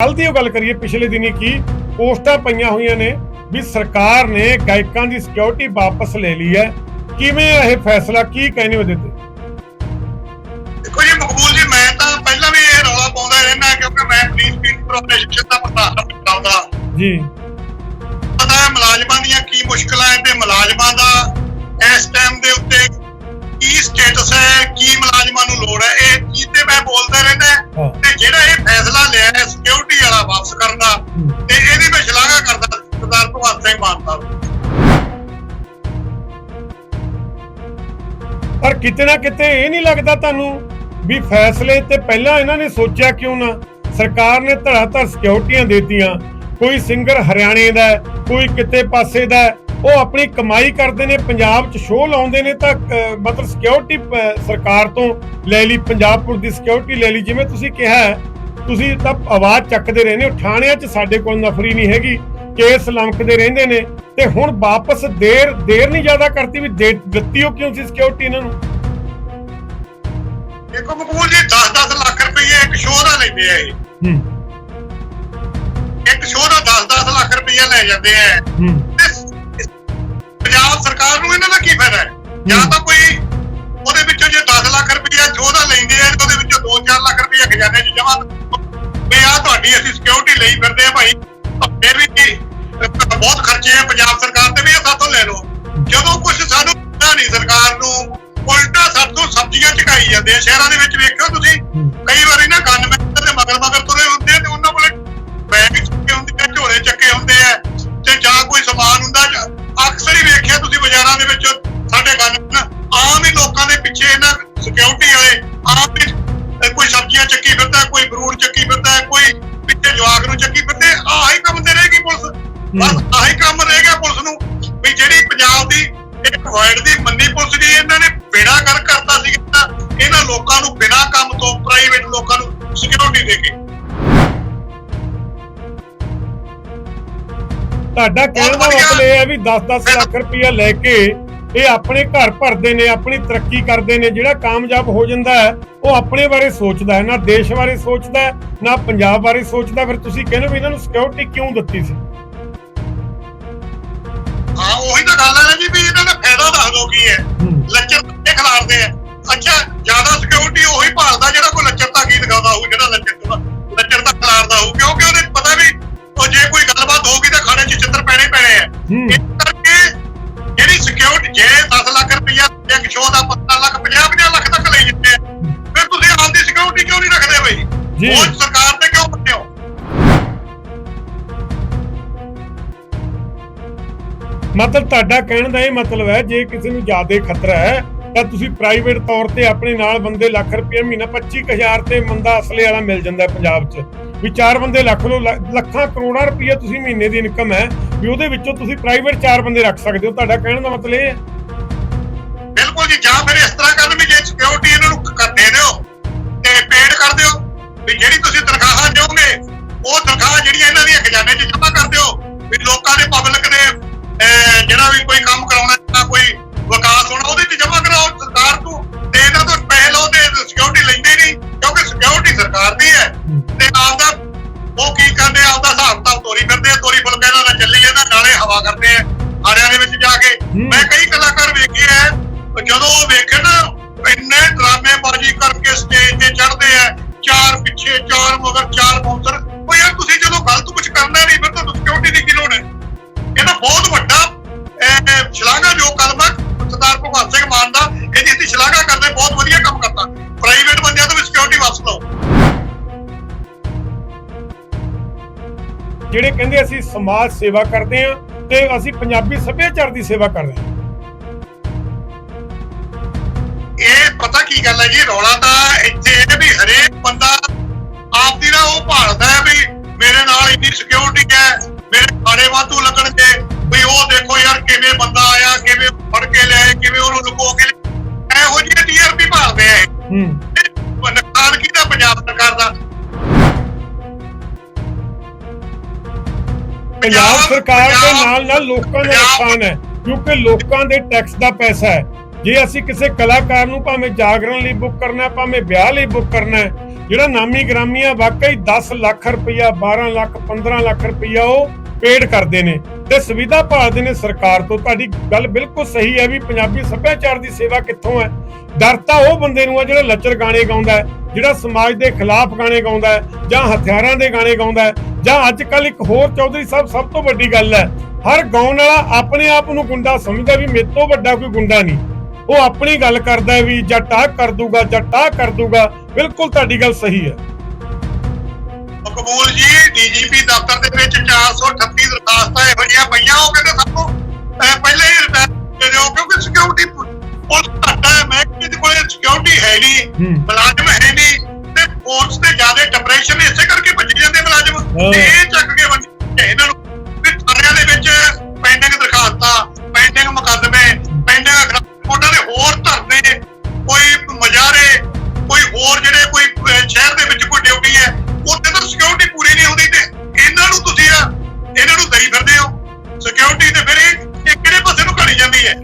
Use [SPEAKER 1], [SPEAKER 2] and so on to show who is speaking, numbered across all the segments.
[SPEAKER 1] ਕੱਲ ਦੀ ਉਹ ਗੱਲ ਕਰੀਏ ਪਿਛਲੇ ਦਿਨੀ ਕੀ ਪੋਸਟਾਂ ਪਈਆਂ ਹੋਈਆਂ ਨੇ ਵੀ ਸਰਕਾਰ ਨੇ ਗਾਇਕਾਂ ਦੀ ਸਿਕਿਉਰਿਟੀ ਵਾਪਸ ਲੈ ਲਈ ਹੈ। ਕਿਵੇਂ ਇਹ ਫੈਸਲਾ? ਕੀ ਕਹਿੰਦੇ ਉਹਦੇ ਤੇ?
[SPEAKER 2] ਦੇਖੋ ਜੀ ਮਕਬੂਲ ਜੀ ਮੈਂ ਤਾਂ ਪਹਿਲਾਂ ਵੀ ਇਹ ਰੌਲਾ ਪਾਉਂਦਾ ਰਹਿਣਾ ਕਿਉਂਕਿ ਮੈਂ ਪੁਲਿਸ ਫੀਲਡ ਪ੍ਰੋਫੈਸ਼ਨ ਦਾ ਪ੍ਰਧਾਨ ਬਣਾਉਂਦਾ
[SPEAKER 1] ਜੀ।
[SPEAKER 2] ਪਤਾ ਹੈ ਮੁਲਾਜ਼ਮਾਂ ਦੀਆਂ ਕੀ ਮੁਸ਼ਕਲਾਂ ਹੈ ਤੇ ਮੁਲਾਜ਼ਮਾਂ ਦਾ ਇਸ ਟਾਈਮ ਦੇ ਉੱਤੇ ਕੀ ਸਟੇਟਸ ਹੈ? ਕੀ ਮੁਲਾਜ਼ਮਾਂ ਨੂੰ ਲੋੜ ਹੈ? ਇਹ ਚੀਜ਼ ਮੈਂ ਬੋਲਦਾ ਰਹਿੰਦਾ ਤੇ ਜਿਹੜਾ ਇਹ ਫੈਸਲਾ ਲਿਆ ਹੈ ਸਿਕਿਉਰਿਟੀ ਵਾਲਾ ਵਾਪਸ ਕਰਨ ਦਾ। ਤੇ ਇਹਦੀ ਮੈਂ ਸ਼ਲਾਘਾ ਕਰਦਾ ਸਰਦਾਰ ਭਗਵੰਤ ਸਿੰਘ ਮਾਨ ਸਾਹਿਬ।
[SPEAKER 1] ਪਰ ਕਿਤੇ ਨਾ ਕਿਤੇ ਇਹ ਨਹੀਂ ਲੱਗਦਾ ਤੁਹਾਨੂੰ ਵੀ ਫੈਸਲੇ ਤੇ ਪਹਿਲਾਂ ਇਹਨਾਂ ਨੇ ਸੋਚਿਆ ਕਿਉਂ ਨਾ? ਸਰਕਾਰ ਨੇ ਧੜਾ ਧੜ ਸਿਕਿਉਰਿਟੀਆਂ ਦੇਤੀਆਂ। ਕੋਈ ਸਿੰਗਰ ਹਰਿਆਣੇ ਦਾ ਕੋਈ ਕਿਤੇ ਪਾਸੇ ਦਾ ਉਹ ਆਪਣੀ ਕਮਾਈ ਕਰਦੇ ਨੇ ਪੰਜਾਬ 'ਚ ਸ਼ੋਅ ਲਾਉਂਦੇ ਨੇ ਤਾਂ ਮਤਲਬ ਸਿਕਿਉਰਿਟੀ ਸਰਕਾਰ ਤੋਂ ਲੈ ਲਈ ਪੰਜਾਬ ਪੁਲਿਸ ਦੀ ਸਿਕਿਉਰਿਟੀ ਲੈ ਲਈ। ਜਿਵੇਂ ਤੁਸੀਂ ਕਿਹਾ ਹੈ, ਤੁਸੀਂ ਤਾਂ ਆਵਾਜ਼ ਚੱਕਦੇ ਰਹਿੰਦੇ ਹੋ। ਥਾਣਿਆਂ 'ਚ ਸਾਡੇ ਕੋਲ ਨਫਰੀ ਨਹੀਂ ਹੈਗੀ ਕੇਸ ਲੰਕਦੇ ਰਹਿੰਦੇ ਨੇ। ਤੇ ਹੁਣ ਵਾਪਸ ਦੇਰ ਦੇਰ ਨਹੀਂ ਜ਼ਿਆਦਾ ਕਰਤੀ ਵੀ ਦਿੱਤੀ ਉਹ ਕਿਉਂ ਸੀ ਸਿਕਿਉਰਿਟੀ ਇਹਨਾਂ ਨੂੰ?
[SPEAKER 2] ਦੇਖੋ ਮਕਬੂਲ ਜੀ 10-10 ਲੱਖ ਰੁਪਏ ਇੱਕ ਸ਼ੋਅ ਦਾ ਲੈਂਦੇ ਆ ਇਹ।
[SPEAKER 1] ਹੂੰ।
[SPEAKER 2] ਇੱਕ ਸ਼ੋਅ ਦਾ 10-10 ਲੱਖ ਰੁਪਏ ਲੈ ਜਾਂਦੇ ਆ।
[SPEAKER 1] ਹੂੰ।
[SPEAKER 2] ਪੰਜਾਬ ਸਰਕਾਰ ਨੂੰ ਇਹਨਾਂ ਦਾ ਕੀ ਫਾਇਦਾ ਹੈ? ਜਾਂ ਤਾਂ ਕੋਈ ਉਹਦੇ ਵਿੱਚੋਂ ਜੇ 10 ਲੱਖ ਰੁਪਇਆ ਜੋ ਦਾ ਲੈਂਦੇ ਆ, ਉਹਦੇ ਵਿੱਚੋਂ 2-4 ਲੱਖ ਰੁਪਇਆ ਖਜ਼ਾਨੇ 'ਚ ਜਮਾ ਵੀ ਆ ਤੁਹਾਡੀ ਅਸੀਂ ਸਿਕਿਉਰਿਟੀ ਲਈ ਫਿਰਦੇ ਆ ਭਾਈ। ਫਿਰ ਵੀ ਬਹੁਤ ਖਰਚੇ ਆ ਪੰਜਾਬ ਸਰਕਾਰ ਤੇ ਵੀ ਇਹ ਸਾਥੋਂ ਲੈ ਲਓ। ਜਦੋਂ ਕੁਝ ਸਾਨੂੰ ਪਤਾ ਨਹੀਂ ਸਰਕਾਰ ਨੂੰ, ਉਲਟਾ ਸਾਥੋਂ ਸਬਜ਼ੀਆਂ ਚਕਾਈ ਜਾਂਦੇ ਆ। ਸ਼ਹਿਰਾਂ ਦੇ ਵਿੱਚ ਵੇਖਿਓ ਤੁਸੀਂ, ਕਈ ਵਾਰੀ ਨਾ ਗਨਮੈਨ ਦੇ ਮਗਰ ਮਗਰ ਤੁਰੇ ਹੁੰਦੇ ਆ ਤੇ ਉਹਨਾਂ ਕੋਲੇ ਬੈਗ ਚੱਕੇ ਹੁੰਦੇ ਆ, ਝੋਲੇ ਚੱਕੇ ਹੁੰਦੇ ਆ।
[SPEAKER 1] ਤੁਹਾਡਾ ਕਹਿਣ ਦਾ ਮਤਲਬ ਇਹ ਹੈ ਵੀ 10-10 ਲੱਖ ਰੁਪਇਆ ਲੈ ਕੇ ਇਹ ਆਪਣੇ ਘਰ ਭਰਦੇ ਨੇ ਆਪਣੀ ਤਰੱਕੀ ਕਰਦੇ ਨੇ ਜਿਹੜਾ ਕਾਮਯਾਬ ਹੋ ਜਾਂਦਾ ਹੈ ਉਹ ਆਪਣੇ ਬਾਰੇ ਸੋਚਦਾ ਹੈ ਨਾ ਦੇਸ਼ ਬਾਰੇ ਸੋਚਦਾ ਹੈ ਨਾ ਪੰਜਾਬ ਬਾਰੇ ਸੋਚਦਾ ਫਿਰ ਤੁਸੀਂ ਕਹਿੰਦੇ ਵੀ ਇਹਨਾਂ ਨੂੰ ਸਿਕਿਉਰਿਟੀ ਕਿਉਂ ਦਿੱਤੀ ਸੀ?
[SPEAKER 2] ਹਾਂ ਉਹੀ ਤਾਂ ਗੱਲ ਹੈ ਜੀ ਵੀ ਇਹਨਾਂ ਦਾ ਫਾਇਦਾ ਦੱਸ ਦੋ ਕੀ ਹੈ। ਲੱਚਰ ਤੇ ਖਿਲਾਰਦੇ ਆ ਅੱਛਾ ਜ਼ਿਆਦਾ ਸਿਕਿਉਰਿਟੀ ਉਹੀ ਭਾਲਦਾ ਜਿਹੜਾ ਕੋਈ
[SPEAKER 1] ਮਤਲਬ ਤੁਹਾਡਾ ਕਹਿਣ ਦਾ ਇਹ ਮਤਲਬ ਹੈ, ਜੇ ਕਿਸੇ ਨੂੰ ਜ਼ਿਆਦਾ ਖਤਰਾ ਹੈ, ਤਾਂ ਤੁਸੀਂ ਪ੍ਰਾਈਵੇਟ ਤੌਰ ਤੇ ਆਪਣੇ ਨਾਲ ਬੰਦੇ ਲੱਖ ਰੁਪਏ ਮਹੀਨਾ 25000 ਤੇ ਮੰਦਾ ਅਸਲੇ ਵਾਲਾ ਮਿਲ ਜਾਂਦਾ ਪੰਜਾਬ 'ਚ। ਵੀ ਚਾਰ ਬੰਦੇ ਲੱਖ ਲੋ ਲੱਖਾਂ ਕਰੋੜਾਂ ਰੁਪਏ ਤੁਸੀਂ ਮਹੀਨੇ ਦੀ ਇਨਕਮ ਹੈ, ਵੀ ਉਹਦੇ ਵਿੱਚੋਂ ਤੁਸੀਂ ਪ੍ਰਾਈਵੇਟ ਚਾਰ ਬੰਦੇ ਰੱਖ ਸਕਦੇ ਹੋ। ਤੁਹਾਡਾ ਕਹਿਣ ਦਾ ਮਤਲਬ ਇਹ ਹੈ।
[SPEAKER 2] ਬਿਲਕੁਲ ਜੀ, ਜਾਂ ਫਿਰ ਇਸ ਤਰ੍ਹਾਂ ਕਰਨ ਵੀ ਜੇ ਸਿਕਿਉਰਿਟੀ ਇਹਨਾਂ ਨੂੰ ਦੇ ਦਿਓ ਤੇ ਪੇਡ ਕਰ ਦਿਓ, ਵੀ ਜਿਹੜੀ ਤੁਸੀਂ ਤਨਖਾਹਾਂ ਦਿਓਗੇ, ਉਹ ਤਨਖਾਹ ਜਿਹੜੀਆਂ ਇਹਨਾਂ ਦੀਆਂ ਖਜ਼ਾਨੇ 'ਚ ਜਮ੍ਹਾਂ ਕਰ ਦਿਓ, ਵੀ ਲੋਕਾਂ ਦੇ ਪਬਲਿਕ ਦੇ ਜਿਹੜਾ ਵੀ ਕੋਈ ਕੰਮ ਕਰਾਉਣਾ
[SPEAKER 1] ਸਮਾਜ ਸੇਵਾ ਕਰਦੇ ਹਾਂ ਤੇ ਅਸੀਂ ਪੰਜਾਬੀ ਸੱਭਿਆਚਾਰ ਦੀ ਸੇਵਾ ਕਰਦੇ ਹਾਂ
[SPEAKER 2] ਇਹ ਪਤਾ ਕੀ ਗੱਲ ਹੈ ਜੀ ਰੌਲਾ ਤਾਂ ਇੱਥੇ ਇਹ ਵੀ ਹਰੇਕ ਬੰਦਾ ਆਪ ਦੀ ਨਾ ਉਹ ਭਾਲਦਾ ਹੈ ਵੀ ਮੇਰੇ ਨਾਲ ਇੰਨੀ ਸਿਕਿਉਰਿਟੀ ਹੈ ਮੇਰੇ ਖਾੜੇ ਵਾਧੂ ਲੱਗਣਗੇ ਵੀ ਉਹ ਦੇਖੋ ਯਾਰ ਕਿਵੇਂ ਬੰਦਾ ਆਇਆ ਕਿਵੇਂ ਫੜ ਕੇ ਲਿਆਏ ਕਿਵੇਂ ਉਹਨੂੰ ਲੁਕੋ ਕੇ। ਇਹੋ ਜਿਹੀ ਟੀਆਰਪੀ ਭਾਲਦੇ ਆ।
[SPEAKER 1] ਹੂੰ
[SPEAKER 2] ਨੁਕਸਾਨ ਕਿਹਦਾ ਪੰਜਾਬ ਸਰਕਾਰ ਦਾ
[SPEAKER 1] ਪੰਜਾਬ ਸਰਕਾਰ ਦੇ ਨਾਲ ਨਾਲ ਲੋਕਾਂ ਦਾ ਨੁਕਸਾਨ ਹੈ ਕਿਉਂਕਿ ਲੋਕਾਂ ਦੇ ਟੈਕਸ ਦਾ ਪੈਸਾ ਹੈ। ਜੇ ਅਸੀਂ ਕਿਸੇ ਕਲਾਕਾਰ ਨੂੰ ਭਾਵੇਂ ਜਾਗਰਣ ਲਈ ਬੁੱਕ ਕਰਨਾ ਹੈ ਭਾਵੇਂ ਵਿਆਹ ਲਈ ਬੁੱਕ ਕਰਨਾ ਹੈ ਜਿਹੜਾ ਨਾਮੀ ਗ੍ਰਾਮੀ ਆ ਵਾਕਈ 10 ਲੱਖ ਰੁਪਇਆ 12 ਲੱਖ 15 ਲੱਖ ਰੁਪਇਆ ਉਹ ਪੇਡ ਕਰਦੇ ਨੇ। ਤੇ ਸੁਵਿਧਾ ਭਾਲਦੇ ਨੇ ਸਰਕਾਰ ਤੋਂ। ਤੁਹਾਡੀ ਗੱਲ ਬਿਲਕੁਲ ਸਹੀ ਹੈ ਵੀ ਪੰਜਾਬੀ ਸੱਭਿਆਚਾਰ ਦੀ ਸੇਵਾ ਕਿੱਥੋਂ ਹੈ। ਡਰ ਤਾਂ ਉਹ ਬੰਦੇ ਨੂੰ ਆ ਜਿਹੜਾ ਲੱਚਰ ਗਾਣੇ ਗਾਉਂਦਾ ਹੈ, ਜਿਹੜਾ ਸਮਾਜ ਦੇ ਖਿਲਾਫ ਗਾਣੇ ਗਾਉਂਦਾ ਹੈ, ਜਾਂ ਹਥਿਆਰਾਂ ਦੇ ਗਾਣੇ ਗਾਉਂਦਾ ਹੈ, ਜਾਂ ਅੱਜ ਕੱਲ ਇੱਕ ਹੋਰ ਚੌਧਰੀ ਸਾਹਿਬ ਸਭ ਤੋਂ ਵੱਡੀ ਗੱਲ ਹੈ। ਹਰ ਗਾਉਣ ਵਾਲਾ ਆਪਣੇ ਆਪ ਨੂੰ ਗੁੰਡਾ ਸਮਝਦਾ ਵੀ ਮੇਰੇ ਤੋਂ ਵੱਡਾ ਕੋਈ ਗੁੰਡਾ ਨਹੀਂ। ਉਹ ਆਪਣੀ ਗੱਲ ਕਰਦਾ ਵੀ ਜੱਟ ਆਹ ਕਰ ਦੂਗਾ, ਜੱਟ ਆਹ ਕਰ ਦੂਗਾ। ਬਿਲਕੁਲ ਤੁਹਾਡੀ ਗੱਲ ਸਹੀ ਹੈ।
[SPEAKER 2] ਮਕਬੂਲ ਜੀ ਡੀਜੀਪੀ ਦਫ਼ਤਰ ਦੇ ਵਿੱਚ 438 ਦਰਖਾਸਤਾਂ ਇਹੋ ਜਿਹੀਆਂ ਪਈਆਂ ਉਹ ਕਹਿੰਦੇ ਸਭ ਤੋਂ ਅਹ, ਪਹਿਲਾਂ ਹੀ ਦੇ ਦਿਓ ਕਿਉਂਕਿ ਸਿਕਿਉਰਿਟੀ ਪੁਲਿਸ ਘੱਟ ਹੈ ਮਹਿਕਮੇ ਦੇ ਕੋਲ ਸਿਕਿਉਰਿਟੀ ਹੈ ਨਹੀਂ। ਮੁਲਾਜ਼ਮ ਹੈ ਨਹੀਂ ਤੇ ਫੋਰਸ ਤੇ ਜ਼ਿਆਦਾ ਡਿਪਰੈਸ਼ਨ ਇਸੇ ਕਰਕੇ ਭੱਜੀ ਜਾਂਦੇ ਮੁਲਾਜ਼ਮ। ਤੇ ਇਹ ਚੱਕ ਕੇ ਬੰਦੇ ਇਹਨਾਂ ਨੂੰ ਵੀ ਥਾਣਿਆਂ ਦੇ ਵਿੱਚ ਪੈਂਡਿੰਗ ਦਰਖਾਸਤਾਂ ਪੈਂਡਿੰਗ ਮੁਕੱਦਮੇ ਪੈਂਡਿੰਗ ਉਹਨਾਂ ਦੇ ਹੋਰ ਧਰਨੇ ਕੋਈ ਮਜਾਰੇ ਕੋਈ ਹੋਰ ਜਿਹੜੇ ਕੋਈ ਸ਼ਹਿਰ ਦੇ ਵਿੱਚ ਕੋਈ ਡਿਊਟੀ ਹੈ ਸਿਕਿਉਰਿਟੀ ਪੂਰੀ ਨਹੀਂ ਹੁੰਦੀ ਤੇ ਇਹਨਾਂ ਨੂੰ ਤੁਸੀਂ ਆ ਇਹਨਾਂ ਨੂੰ ਦਈ ਫਿਰਦੇ ਹੋ। ਸਿਕਿਉਰਿਟੀ ਤੇ ਫਿਰ ਇਹ ਕਿਹੜੇ ਪਾਸੇ ਨੂੰ ਘੜੀ ਜਾਂਦੀ ਹੈ?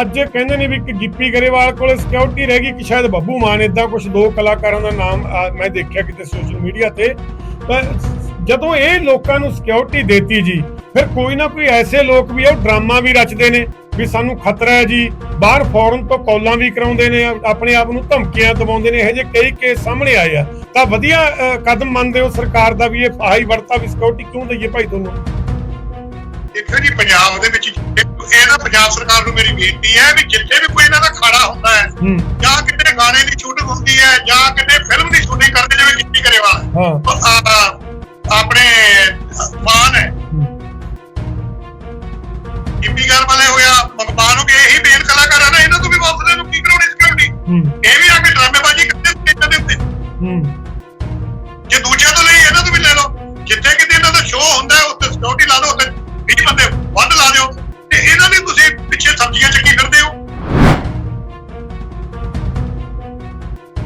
[SPEAKER 1] ਅੱਜ ਕਹਿੰਦੇ ਨੇ ਵੀ ਇੱਕ ਗਿੱਪੀ ਗਰੇਵਾਲ ਕੋਲੇ ਸਿਕਿਉਰਿਟੀ ਰਹਿ ਗਈ ਕਿ ਸ਼ਾਇਦ ਬੱਬੂ ਮਾਨ ਇਦਾਂ ਕੁਝ ਦੋ ਕਲਾਕਾਰਾਂ ਦਾ ਨਾਮ ਮੈਂ ਦੇਖਿਆ ਕਿਤੇ ਸੋਸ਼ਲ ਮੀਡੀਆ ਤੇ। ਜਦੋਂ ਇਹ ਲੋਕਾਂ ਨੂੰ ਸਿਕਿਉਰਿਟੀ ਦੇਤੀ ਜੀ ਫਿਰ ਕੋਈ ਨਾ ਕੋਈ ਐਸੇ ਲੋਕ ਵੀ ਆ, ਉਹ ਡਰਾਮਾ ਵੀ ਰਚਦੇ ਨੇ। ਵੀ ਸਾਨੂੰ ਖਤਰਾ ਹੈ ਜੀ। ਬਾਹਰ ਫੌਰਨ ਤੋਂ ਕਾਲਾਂ ਵੀ ਕਰਾਉਂਦੇ ਨੇ ਆਪਣੇ ਆਪ ਨੂੰ ਧਮਕੀਆਂ ਦਵਾਉਂਦੇ ਨੇ ਇਹੋ ਜਿਹੇ ਕਈ ਕੇਸ ਸਾਹਮਣੇ ਆਏ ਆ। ਤਾਂ ਵਧੀਆ ਕਦਮ ਮੰਨਦੇ ਹੋ ਸਰਕਾਰ ਦਾ ਵੀ ਇਹ ਹਾਈ ਵਰਤਾ ਵੀ ਸਿਕਿਉਰਿਟੀ ਕਿਉਂ ਦਈਏ ਭਾਈ ਤੁਹਾਨੂੰ?
[SPEAKER 2] ਦੇਖੋ ਜੀ ਪੰਜਾਬ ਦੇ ਵਿੱਚ ਇਹ ਨਾ ਪੰਜਾਬ ਸਰਕਾਰ ਨੂੰ ਮੇਰੀ ਬੇਨਤੀ ਹੈ ਵੀ ਜਿੱਥੇ ਵੀ ਕੋਈ ਇਹਨਾਂ ਦਾ ਖਾੜਾ ਹੁੰਦਾ ਹੈ ਜਾਂ ਕਿਤੇ ਗਾਣੇ ਦੀ ਸ਼ੂਟਿੰਗ ਹੁੰਦੀ ਹੈ ਜਾਂ ਕਿਤੇ ਫਿਲਮ ਦੀ ਸ਼ੂਟਿੰਗ ਕਰਦੇ ਜਿਵੇਂ ਗਿੱਪੀ ਗਰੇਵਾਲ
[SPEAKER 1] ਹਾਂ।
[SPEAKER 2] ਆਪਣੇ ਮਾਨ ਹੂੰ, ਗਿੱਪੀ ਗਰ ਵਾਲੇ ਹੋਇਆ ਮਗਬਾਨ ਹੋ ਗਏ ਇਹੀ ਮੇਨ ਕਲਾਕਾਰ ਆ ਨਾ ਇਹਨਾਂ ਤੋਂ ਵੀ ਵਾਪਸ ਨੂੰ ਕੀ ਕਰਾਉਣੀ ਸਿਕਿਉਰਿਟੀ ਇਹ ਵੀ ਆ ਕੇ ਡਰਾਮੇਬਾਜ਼ੀ ਕਰਦੇ ਨੇ ਇਹਨਾਂ ਦੇ ਉੱਤੇ। ਜੇ ਦੂਜਿਆਂ ਤੋਂ ਲਈ ਇਹਨਾਂ ਤੋਂ ਵੀ ਲੈ ਲਓ। ਜਿੱਥੇ ਕਿਤੇ ਇਹਨਾਂ ਦਾ ਸ਼ੋਅ ਹੁੰਦਾ ਹੈ ਉੱਥੇ ਸਿਕਿਉਰਿਟੀ ਲਾ ਦਿਓ ਉੱਥੇ 20 ਬੰਦੇ ਵੱਧ ਲਾ ਦਿਓ। ਤੇ ਇਹਨਾਂ ਦੀ ਤੁਸੀਂ ਪਿੱਛੇ ਸਬਜ਼ੀਆਂ ਚੱਕੀ ਫਿਰਦੇ ਹੋ।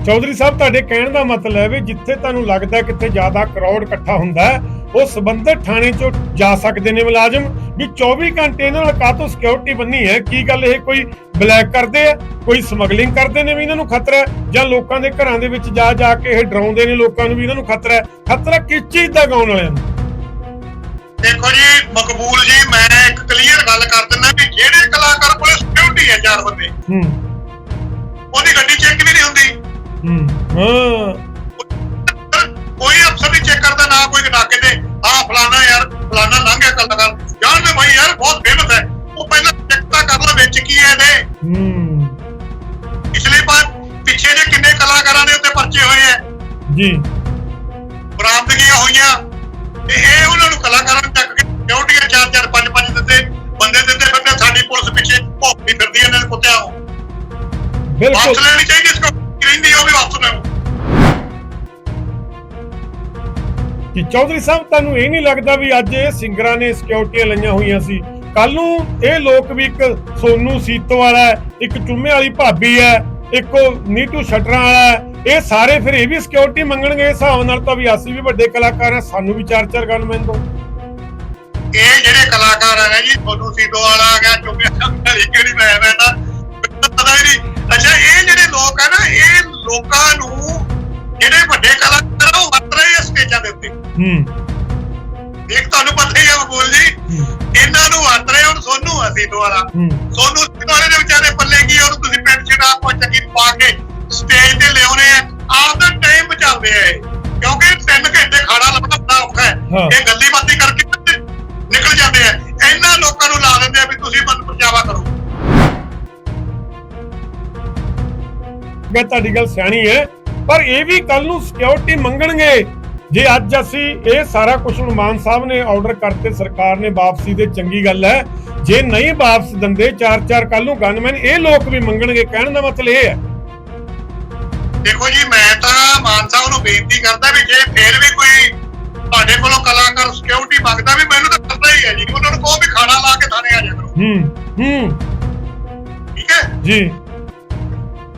[SPEAKER 1] ਚੌਧਰੀ ਸਾਹਿਬ ਤੁਹਾਡੇ ਕਹਿਣ ਦਾ ਮਤਲਬ ਹੈ ਵੀ ਜਿੱਥੇ ਤੁਹਾਨੂੰ ਲੱਗਦਾ ਕਿੱਥੇ ਜ਼ਿਆਦਾ ਕਰਾਊਡ ਇਕੱਠਾ ਹੁੰਦਾ ਹੈ ਉਹ ਸਬੰਧਤ ਥਾਣੇ ਚੋਂ ਜਾ ਸਕਦੇ ਨੇ ਮੁਲਾਜ਼ਮ ਵੀ 24 ਘੰਟੇ ਇਹਨਾਂ ਨਾਲ ਕਾਹਤੋਂ ਸਿਕਿਉਰਿਟੀ ਬੰਨੀ ਹੈ? ਕੀ ਗੱਲ ਇਹ ਕੋਈ ਬਲੈਕ ਕਰਦੇ ਆ? ਕੋਈ ਸਮਗਲਿੰਗ ਕਰਦੇ ਨੇ ਵੀ ਇਹਨਾਂ ਨੂੰ ਖਤਰਾ ਹੈ? ਜਾਂ ਲੋਕਾਂ ਦੇ ਘਰਾਂ ਦੇ ਵਿੱਚ ਜਾ ਜਾ ਕੇ ਇਹ ਡਰਾਉਂਦੇ ਨੇ ਲੋਕਾਂ ਨੂੰ ਵੀ ਇਹਨਾਂ ਨੂੰ ਖਤਰਾ ਹੈ? ਖਤਰਾ ਕਿਸ ਚੀਜ਼ ਦਾ ਗਾਉਣ ਵਾਲਿਆਂ ਨੂੰ?
[SPEAKER 2] ਦੇਖੋ ਜੀ ਮਕਬੂਲ ਜੀ ਮੈਂ ਇੱਕ ਕਲੀਅਰ ਗੱਲ ਕਰ ਦਿੰਦਾ ਵੀ ਜਿਹੜੇ ਕਲਾਕਾਰ ਕੋਲੇ ਸਿਕਿਉਰਿਟੀ ਹੈ ਚਾਰ ਬੰਦੇ
[SPEAKER 1] ਹੂੰ।
[SPEAKER 2] ਉਹਦੀ ਗੱਡੀ ਚੈੱਕ ਵੀ ਨਹੀਂ ਹੁੰਦੀ।
[SPEAKER 1] ਹੂੰ। ਹਾਂ।
[SPEAKER 2] ਕੋਈ ਅਫਸਰ ਨਹੀਂ ਚੈੱਕ ਕਰਦਾ ਨਾ ਕੋਈ ਨਾਕੇ ਤੇ। ਆਹ ਫਲਾਣਾ ਯਾਰ ਫਲਾਣਾ ਲੰਘਿਆ ਕਲਾਕਾਰ ਜਾਣਦੇ ਭਾਈ ਯਾਰ ਬਹੁਤ ਫੇਮਸ ਹੈ। ਉਹ ਪਹਿਲਾਂ ਚੈੱਕ ਤਾਂ ਕਰ ਲਾ ਵਿੱਚ ਕੀ ਹੈ ਇਹਦੇ।
[SPEAKER 1] ਹੂੰ।
[SPEAKER 2] ਪਿਛਲੇ ਵਾਰ ਪਿੱਛੇ ਜੇ ਕਿੰਨੇ ਕਲਾਕਾਰਾਂ ਦੇ ਉੱਤੇ ਪਰਚੇ ਹੋਏ ਆ
[SPEAKER 1] ਜੀ।
[SPEAKER 2] ਬਰਾਮਦਗੀਆਂ ਹੋਈਆਂ। ਤੇ ਇਹ ਉਹਨਾਂ ਨੂੰ ਕਲਾਕਾਰਾਂ ਨੂੰ ਚੱਕ ਕੇ ਸਿਕਿਉਰਟੀਆਂ ਚਾਰ ਚਾਰ ਪੰਜ ਪੰਜ ਦਿੰਦੇ। ਬੰਦੇ ਦਿੰਦੇ ਫਿਰਦੇ ਸਾਡੀ ਪੁਲਿਸ ਪਿੱਛੇ ਭੌਂਕਦੀ ਫਿਰਦੀ ਇਹਨਾਂ ਦੇ ਕੁੱਤਿਆਂ ਨੂੰ।
[SPEAKER 1] ਬਿਲਕੁਲ।
[SPEAKER 2] ਵਾਪਸ ਲੈਣੀ ਚਾਹੀਦੀ ਇਸ ਕੋ ਰਹਿੰਦੀ ਉਹ ਵੀ ਵਾਪਸ ਲੈਓ
[SPEAKER 1] ਕਿ ਚੌਧਰੀ ਸਾਹਿਬ, ਤੁਹਾਨੂੰ ਇਹ ਨਹੀਂ ਲੱਗਦਾ ਵੀ ਅੱਜ ਇਹ ਸਿੰਗਰਾਂ ਨੇ ਸਿਕਿਉਰਿਟੀਆਂ ਲਈਆਂ ਹੋਈਆਂ ਸੀ? ਕੱਲ ਨੂੰ ਇਹ ਲੋਕ ਵੀ ਇੱਕ ਸੋਨੂ ਸੀਤੋ ਵਾਲਾ ਇੱਕ ਚੁੰਮੇ ਵਾਲੀ ਭਾਬੀ ਹੈ, ਇੱਕ ਨੀਟੂ ਸ਼ਟਰਾਂ ਵਾਲਾ ਇਹ ਸਾਰੇ ਫਿਰ ਇਹ ਵੀ ਸਿਕਿਉਰਿਟੀ ਮੰਗਣਗੇ? ਇਸ ਹਿਸਾਬ ਨਾਲ ਤਾਂ ਵੀ ਅਸੀਂ ਵੀ ਵੱਡੇ ਕਲਾਕਾਰ ਹਾਂ, ਸਾਨੂੰ ਵੀ ਚਾਰ ਚਾਰ ਗਨਮੈਨ ਦੋ
[SPEAKER 2] ਇਹ ਜਿਹੜੇ ਕਲਾਕਾਰ ਆ ਨਾ ਜੀ ਤੁਹਾਨੂੰ ਸੀਦੋ ਵਾਲਾ ਆ ਗਿਆ ਚੁੱਕਿਆ ਵਾਲੀ ਕਿਹੜੀ ਮੈਂ ਮੈਂ ਤਾਂ ਪਤਾ ਹੀ ਨਹੀਂ। ਅੱਛਾ, ਇਹ ਜਿਹੜੇ ਲੋਕ ਆ ਨਾ, ਇਹ ਲੋਕਾਂ ਨੂੰ ਜਿਹੜੇ ਵੱਡੇ ਕਲਾਕਾਰ ਆ, ਉਹ ਵਰਤ ਰਹੇ ਆ ਸਟੇਜਾਂ ਦੇ ਉੱਤੇ।
[SPEAKER 1] ਹੂੰ।
[SPEAKER 2] ਦੇਖ ਤੁਹਾਨੂੰ ਪਤਾ ਹੀ ਆ ਬੋਲ ਜੀ ਇਹਨਾਂ ਨੂੰ ਰਹੇ ਹੁਣ ਸੋਨੂੰ ਸੀਦੋ ਵਾਲਾ
[SPEAKER 1] ਹੂੰ।
[SPEAKER 2] ਸੋਨੂੰ ਦੇ ਵਿਚਾਰੇ ਪੱਲੇ ਕੀ ਉਹਨੂੰ ਤੁਸੀਂ ਪੈਂਟ ਸ਼ਰਟ ਆਪ ਚੱਕੀ ਪਾ ਕੇ ਸਟੇਜ ਤੇ ਲਿਆਉਣੇ ਆ। ਆਪ ਦਾ ਟਾਈਮ ਬਚਾਉਂਦੇ ਆ ਇਹ। ਕਿਉਂਕਿ 3 ਘੰਟੇ ਖਾੜਾ ਲੱਭਣਾ ਬੜਾ ਔਖਾ ਹੈ।
[SPEAKER 1] ਹਾਂ।
[SPEAKER 2] ਇਹ ਗੱਲੀ ਬਾਤੀ ਕਰਕੇ ਤੇ ਨਿਕਲ ਜਾਂਦੇ ਆ। ਇਹਨਾਂ ਲੋਕਾਂ ਨੂੰ ਲਾ ਦਿੰਦੇ ਆ ਵੀ ਤੁਸੀਂ ਮਨ ਪਰਚਾਵਾ ਕਰੋ।
[SPEAKER 1] ਮੈਂ ਤੁਹਾਡੀ ਗੱਲ ਸਿਆਣੀ ਹੈ ਪਰ ਇਹ ਵੀ ਕੱਲ ਨੂੰ ਸਿਕਿਉਰਿਟੀ ਮੰਗਣਗੇ। ਜੇ ਅੱਜ ਅਸੀਂ ਇਹ ਸਾਰਾ ਕੁਝ ਹੁਣ ਮਾਨ ਸਾਹਿਬ ਨੇ ਆਰਡਰ ਕਰਤੇ ਸਰਕਾਰ ਨੇ ਵਾਪਸੀ ਦੇ ਚੰਗੀ ਗੱਲ ਹੈ। ਜੇ ਨਹੀਂ ਵਾਪਸ ਦਿੰਦੇ ਚਾਰ ਚਾਰ ਕੱਲ ਨੂੰ ਗਨਮੈਨ ਇਹ ਲੋਕ ਵੀ ਮੰਗਣਗੇ। ਕਹਿਣ ਦਾ ਮਤਲਬ ਇਹ ਹੈ।
[SPEAKER 2] ਦੇਖੋ ਜੀ ਮੈਂ ਤਾਂ ਮਾਨ ਸਾਹਿਬ ਨੂੰ ਬੇਨਤੀ ਕਰਦਾ ਵੀ ਜੇ ਫੇਰ ਵੀ ਕੋਈ ਤੁਹਾਡੇ ਕੋਲੋਂ ਕਲਾਕਾਰ ਸਿਕਿਉਰਿਟੀ ਮੰਗਦਾ ਵੀ ਮੈਨੂੰ ਤਾਂ ਪਤਾ ਹੀ ਹੈ ਜੀ ਉਹਨਾਂ ਨੂੰ ਕਹੋ ਵੀ ਖਾਣਾ ਲਾ ਕੇ ਥਾਣੇ ਆ ਜਾ ਕਰੋ
[SPEAKER 1] ਹੂੰ ਹੂੰ।
[SPEAKER 2] ਠੀਕ ਹੈ?
[SPEAKER 1] ਜੀ।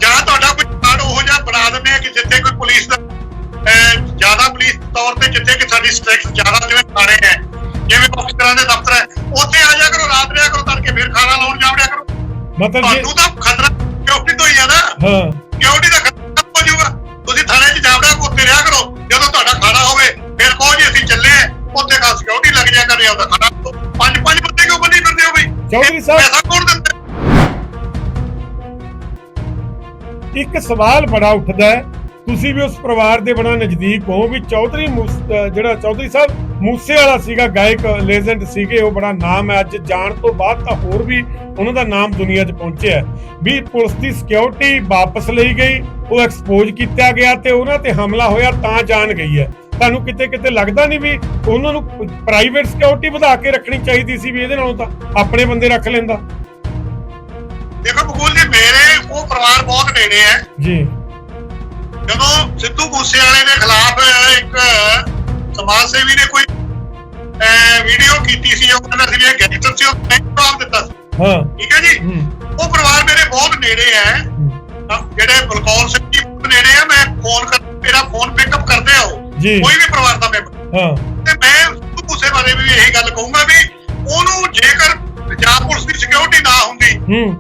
[SPEAKER 2] ਜਾਂ ਤੁਹਾਡਾ ਕੋਈ ਕਾਰਡ ਉਹ ਜਿਹਾ ਬਣਾ ਦਿੰਦੇ ਆ ਕਿ ਜਿੱਥੇ ਕੋਈ ਪੁਲਿਸ ਦਾ ਜ਼ਿਆਦਾ ਪੁਲਿਸ ਤੌਰ ਤੇ ਜਿੱਥੇ ਕਿ ਸਾਡੀ ਸਟ੍ਰਿਕਟ ਜ਼ਿਆਦਾ ਜਿਵੇਂ ਥਾਣੇ ਹੈ ਜਿਵੇਂ ਅਫਸਰਾਂ ਦੇ ਦਫ਼ਤਰ ਹੈ ਉੱਥੇ ਆ ਜਾ ਕਰੋ ਰਾਤ ਰਿਆ ਕਰੋ ਤੜਕੇ ਫਿਰ ਖਾਣਾ ਲਾਉਣ ਜਾਵੜਿਆ ਕਰੋ।
[SPEAKER 1] ਮਤਲਬ ਜੇ
[SPEAKER 2] ਤੁਹਾਨੂੰ ਤਾਂ ਖਤਰਾ ਸਿਕਿਉਰਿਟੀ ਤੋਂ ਹੀ ਆ ਨਾ।
[SPEAKER 1] ਹਾਂ।
[SPEAKER 2] ਸਿਕਿਉਰਿਟੀ ਦਾ ਖਤਮ ਹੋ ਜਾਊਗਾ। ਤੁਸੀਂ ਥਾਣੇ 'ਚ ਜਾਵੜਾ ਉੱਤੇ ਰਿਹਾ ਕਰੋ। ਜਦੋਂ ਤੁਹਾਡਾ ਖਾਣਾ ਹੋਵੇ ਫਿਰ ਕਹੋ ਜੀ ਅਸੀਂ ਚੱਲੇ ਆਂ, ਉੱਥੇ ਕਾ ਸਿਕਿਉਰਿਟੀ ਲੱਗ ਜਾ ਕਰੇ ਉਹਦਾ ਖਾਣਾ ਪੰਜ ਪੰਜ ਬੰਦੇ ਕਿਉਂ ਬੰਦੀ ਫਿਰਦੇ ਹੋ ਬਈ?
[SPEAKER 1] ਚੌਧਰੀ ਸਾਹਿਬ।
[SPEAKER 2] ਪੈਸਾ ਕੌਣ ਦਿੰਦਾ?
[SPEAKER 1] ਇੱਕ ਸਵਾਲ ਬੜਾ ਉੱਠਦਾ ਹੈ। ਤੁਸੀਂ ਵੀ ਉਸ ਪਰਿਵਾਰ ਦੇ ਬੜਾ ਨਜ਼ਦੀਕ ਹੋ ਵੀ ਚੌਧਰੀ ਜਿਹੜਾ ਚੌਧਰੀ ਸਾਹਿਬ ਮੂਸੇ ਵਾਲਾ ਸੀਗਾ ਗਾਇਕ ਲੈਜੈਂਡ ਸੀਗੇ ਉਹ ਬੜਾ ਨਾਮ ਹੈ। ਅੱਜ ਜਾਣ ਤੋਂ ਬਾਅਦ ਤਾਂ ਹੋਰ ਵੀ ਉਹਨਾਂ ਦਾ ਨਾਮ ਦੁਨੀਆ 'ਚ ਪਹੁੰਚਿਆ। ਵੀ ਪੁਲਿਸ ਦੀ ਸਿਕਿਉਰਿਟੀ ਵਾਪਸ ਲਈ ਗਈ ਉਹ ਐਕਸਪੋਜ਼ ਕੀਤਾ ਗਿਆ ਤੇ ਉਹਨਾਂ ਤੇ ਹਮਲਾ ਹੋਇਆ ਤਾਂ ਜਾਣ ਗਈ ਹੈ। ਤੁਹਾਨੂੰ ਕਿਤੇ ਕਿਤੇ ਲੱਗਦਾ ਨਹੀਂ ਵੀ ਉਹਨਾਂ ਨੂੰ ਪ੍ਰਾਈਵੇਟ ਸਿਕਿਉਰਿਟੀ ਵਧਾ ਕੇ ਰੱਖਣੀ ਚਾਹੀਦੀ ਸੀ ਵੀ ਇਹਦੇ ਨਾਲੋਂ ਤਾਂ ਆਪਣੇ ਬੰਦੇ ਰੱਖ ਲੈਂਦਾ?
[SPEAKER 2] ਦੇਖੋ ਬਕੂਲ ਜੀ ਮੇਰੇ ਉਹ ਪਰਿਵਾਰ ਬਹੁਤ ਨੇੜੇ ਹੈ।
[SPEAKER 1] ਜੀ।
[SPEAKER 2] ਜਦੋਂ ਸਿੱਧੂ ਮੂਸੇਵਾਲੇ ਦੇ ਖਿਲਾਫ ਇੱਕ ਸਮਾਜ ਸੇਵੀ ਨੇ ਕੋਈ ਵੀਡੀਓ ਕੀਤੀ ਸੀ ਉਹ ਕਹਿੰਦਾ ਸੀ ਵੀ ਇਹ ਗੈਂਗਸਟਰ ਸੀ ਉਹ ਜਵਾਬ ਦਿੱਤਾ ਸੀ।
[SPEAKER 1] ਹਾਂ।
[SPEAKER 2] ਠੀਕ ਹੈ ਜੀ? ਉਹ ਪਰਿਵਾਰ ਮੇਰੇ ਬਹੁਤ ਨੇੜੇ ਹੈ। ਜਿਹੜੇ ਬਲਕੌਰ ਸਿੰਘ ਜੀ ਨੇੜੇ ਆ ਮੈਂ ਫੋਨ ਕਰ ਮੇਰਾ ਫੋਨ ਪਿਕਅਪ ਕਰਦੇ ਆ ਉਹ।
[SPEAKER 1] ਜੀ।
[SPEAKER 2] ਕੋਈ ਵੀ ਪਰਿਵਾਰ ਦਾ ਮੈਂਬਰ
[SPEAKER 1] ਹਾਂ।
[SPEAKER 2] ਤੇ ਮੈਂ ਸਿੱਧੂ ਮੂਸੇ ਬਾਰੇ ਵੀ ਇਹੀ ਗੱਲ ਕਹੂੰਗਾ ਵੀ ਉਹਨੂੰ ਜੇਕਰ ਪੰਜਾਬ ਪੁਲਿਸ ਦੀ ਸਿਕਿਉਰਿਟੀ ਨਾ ਹੁੰਦੀ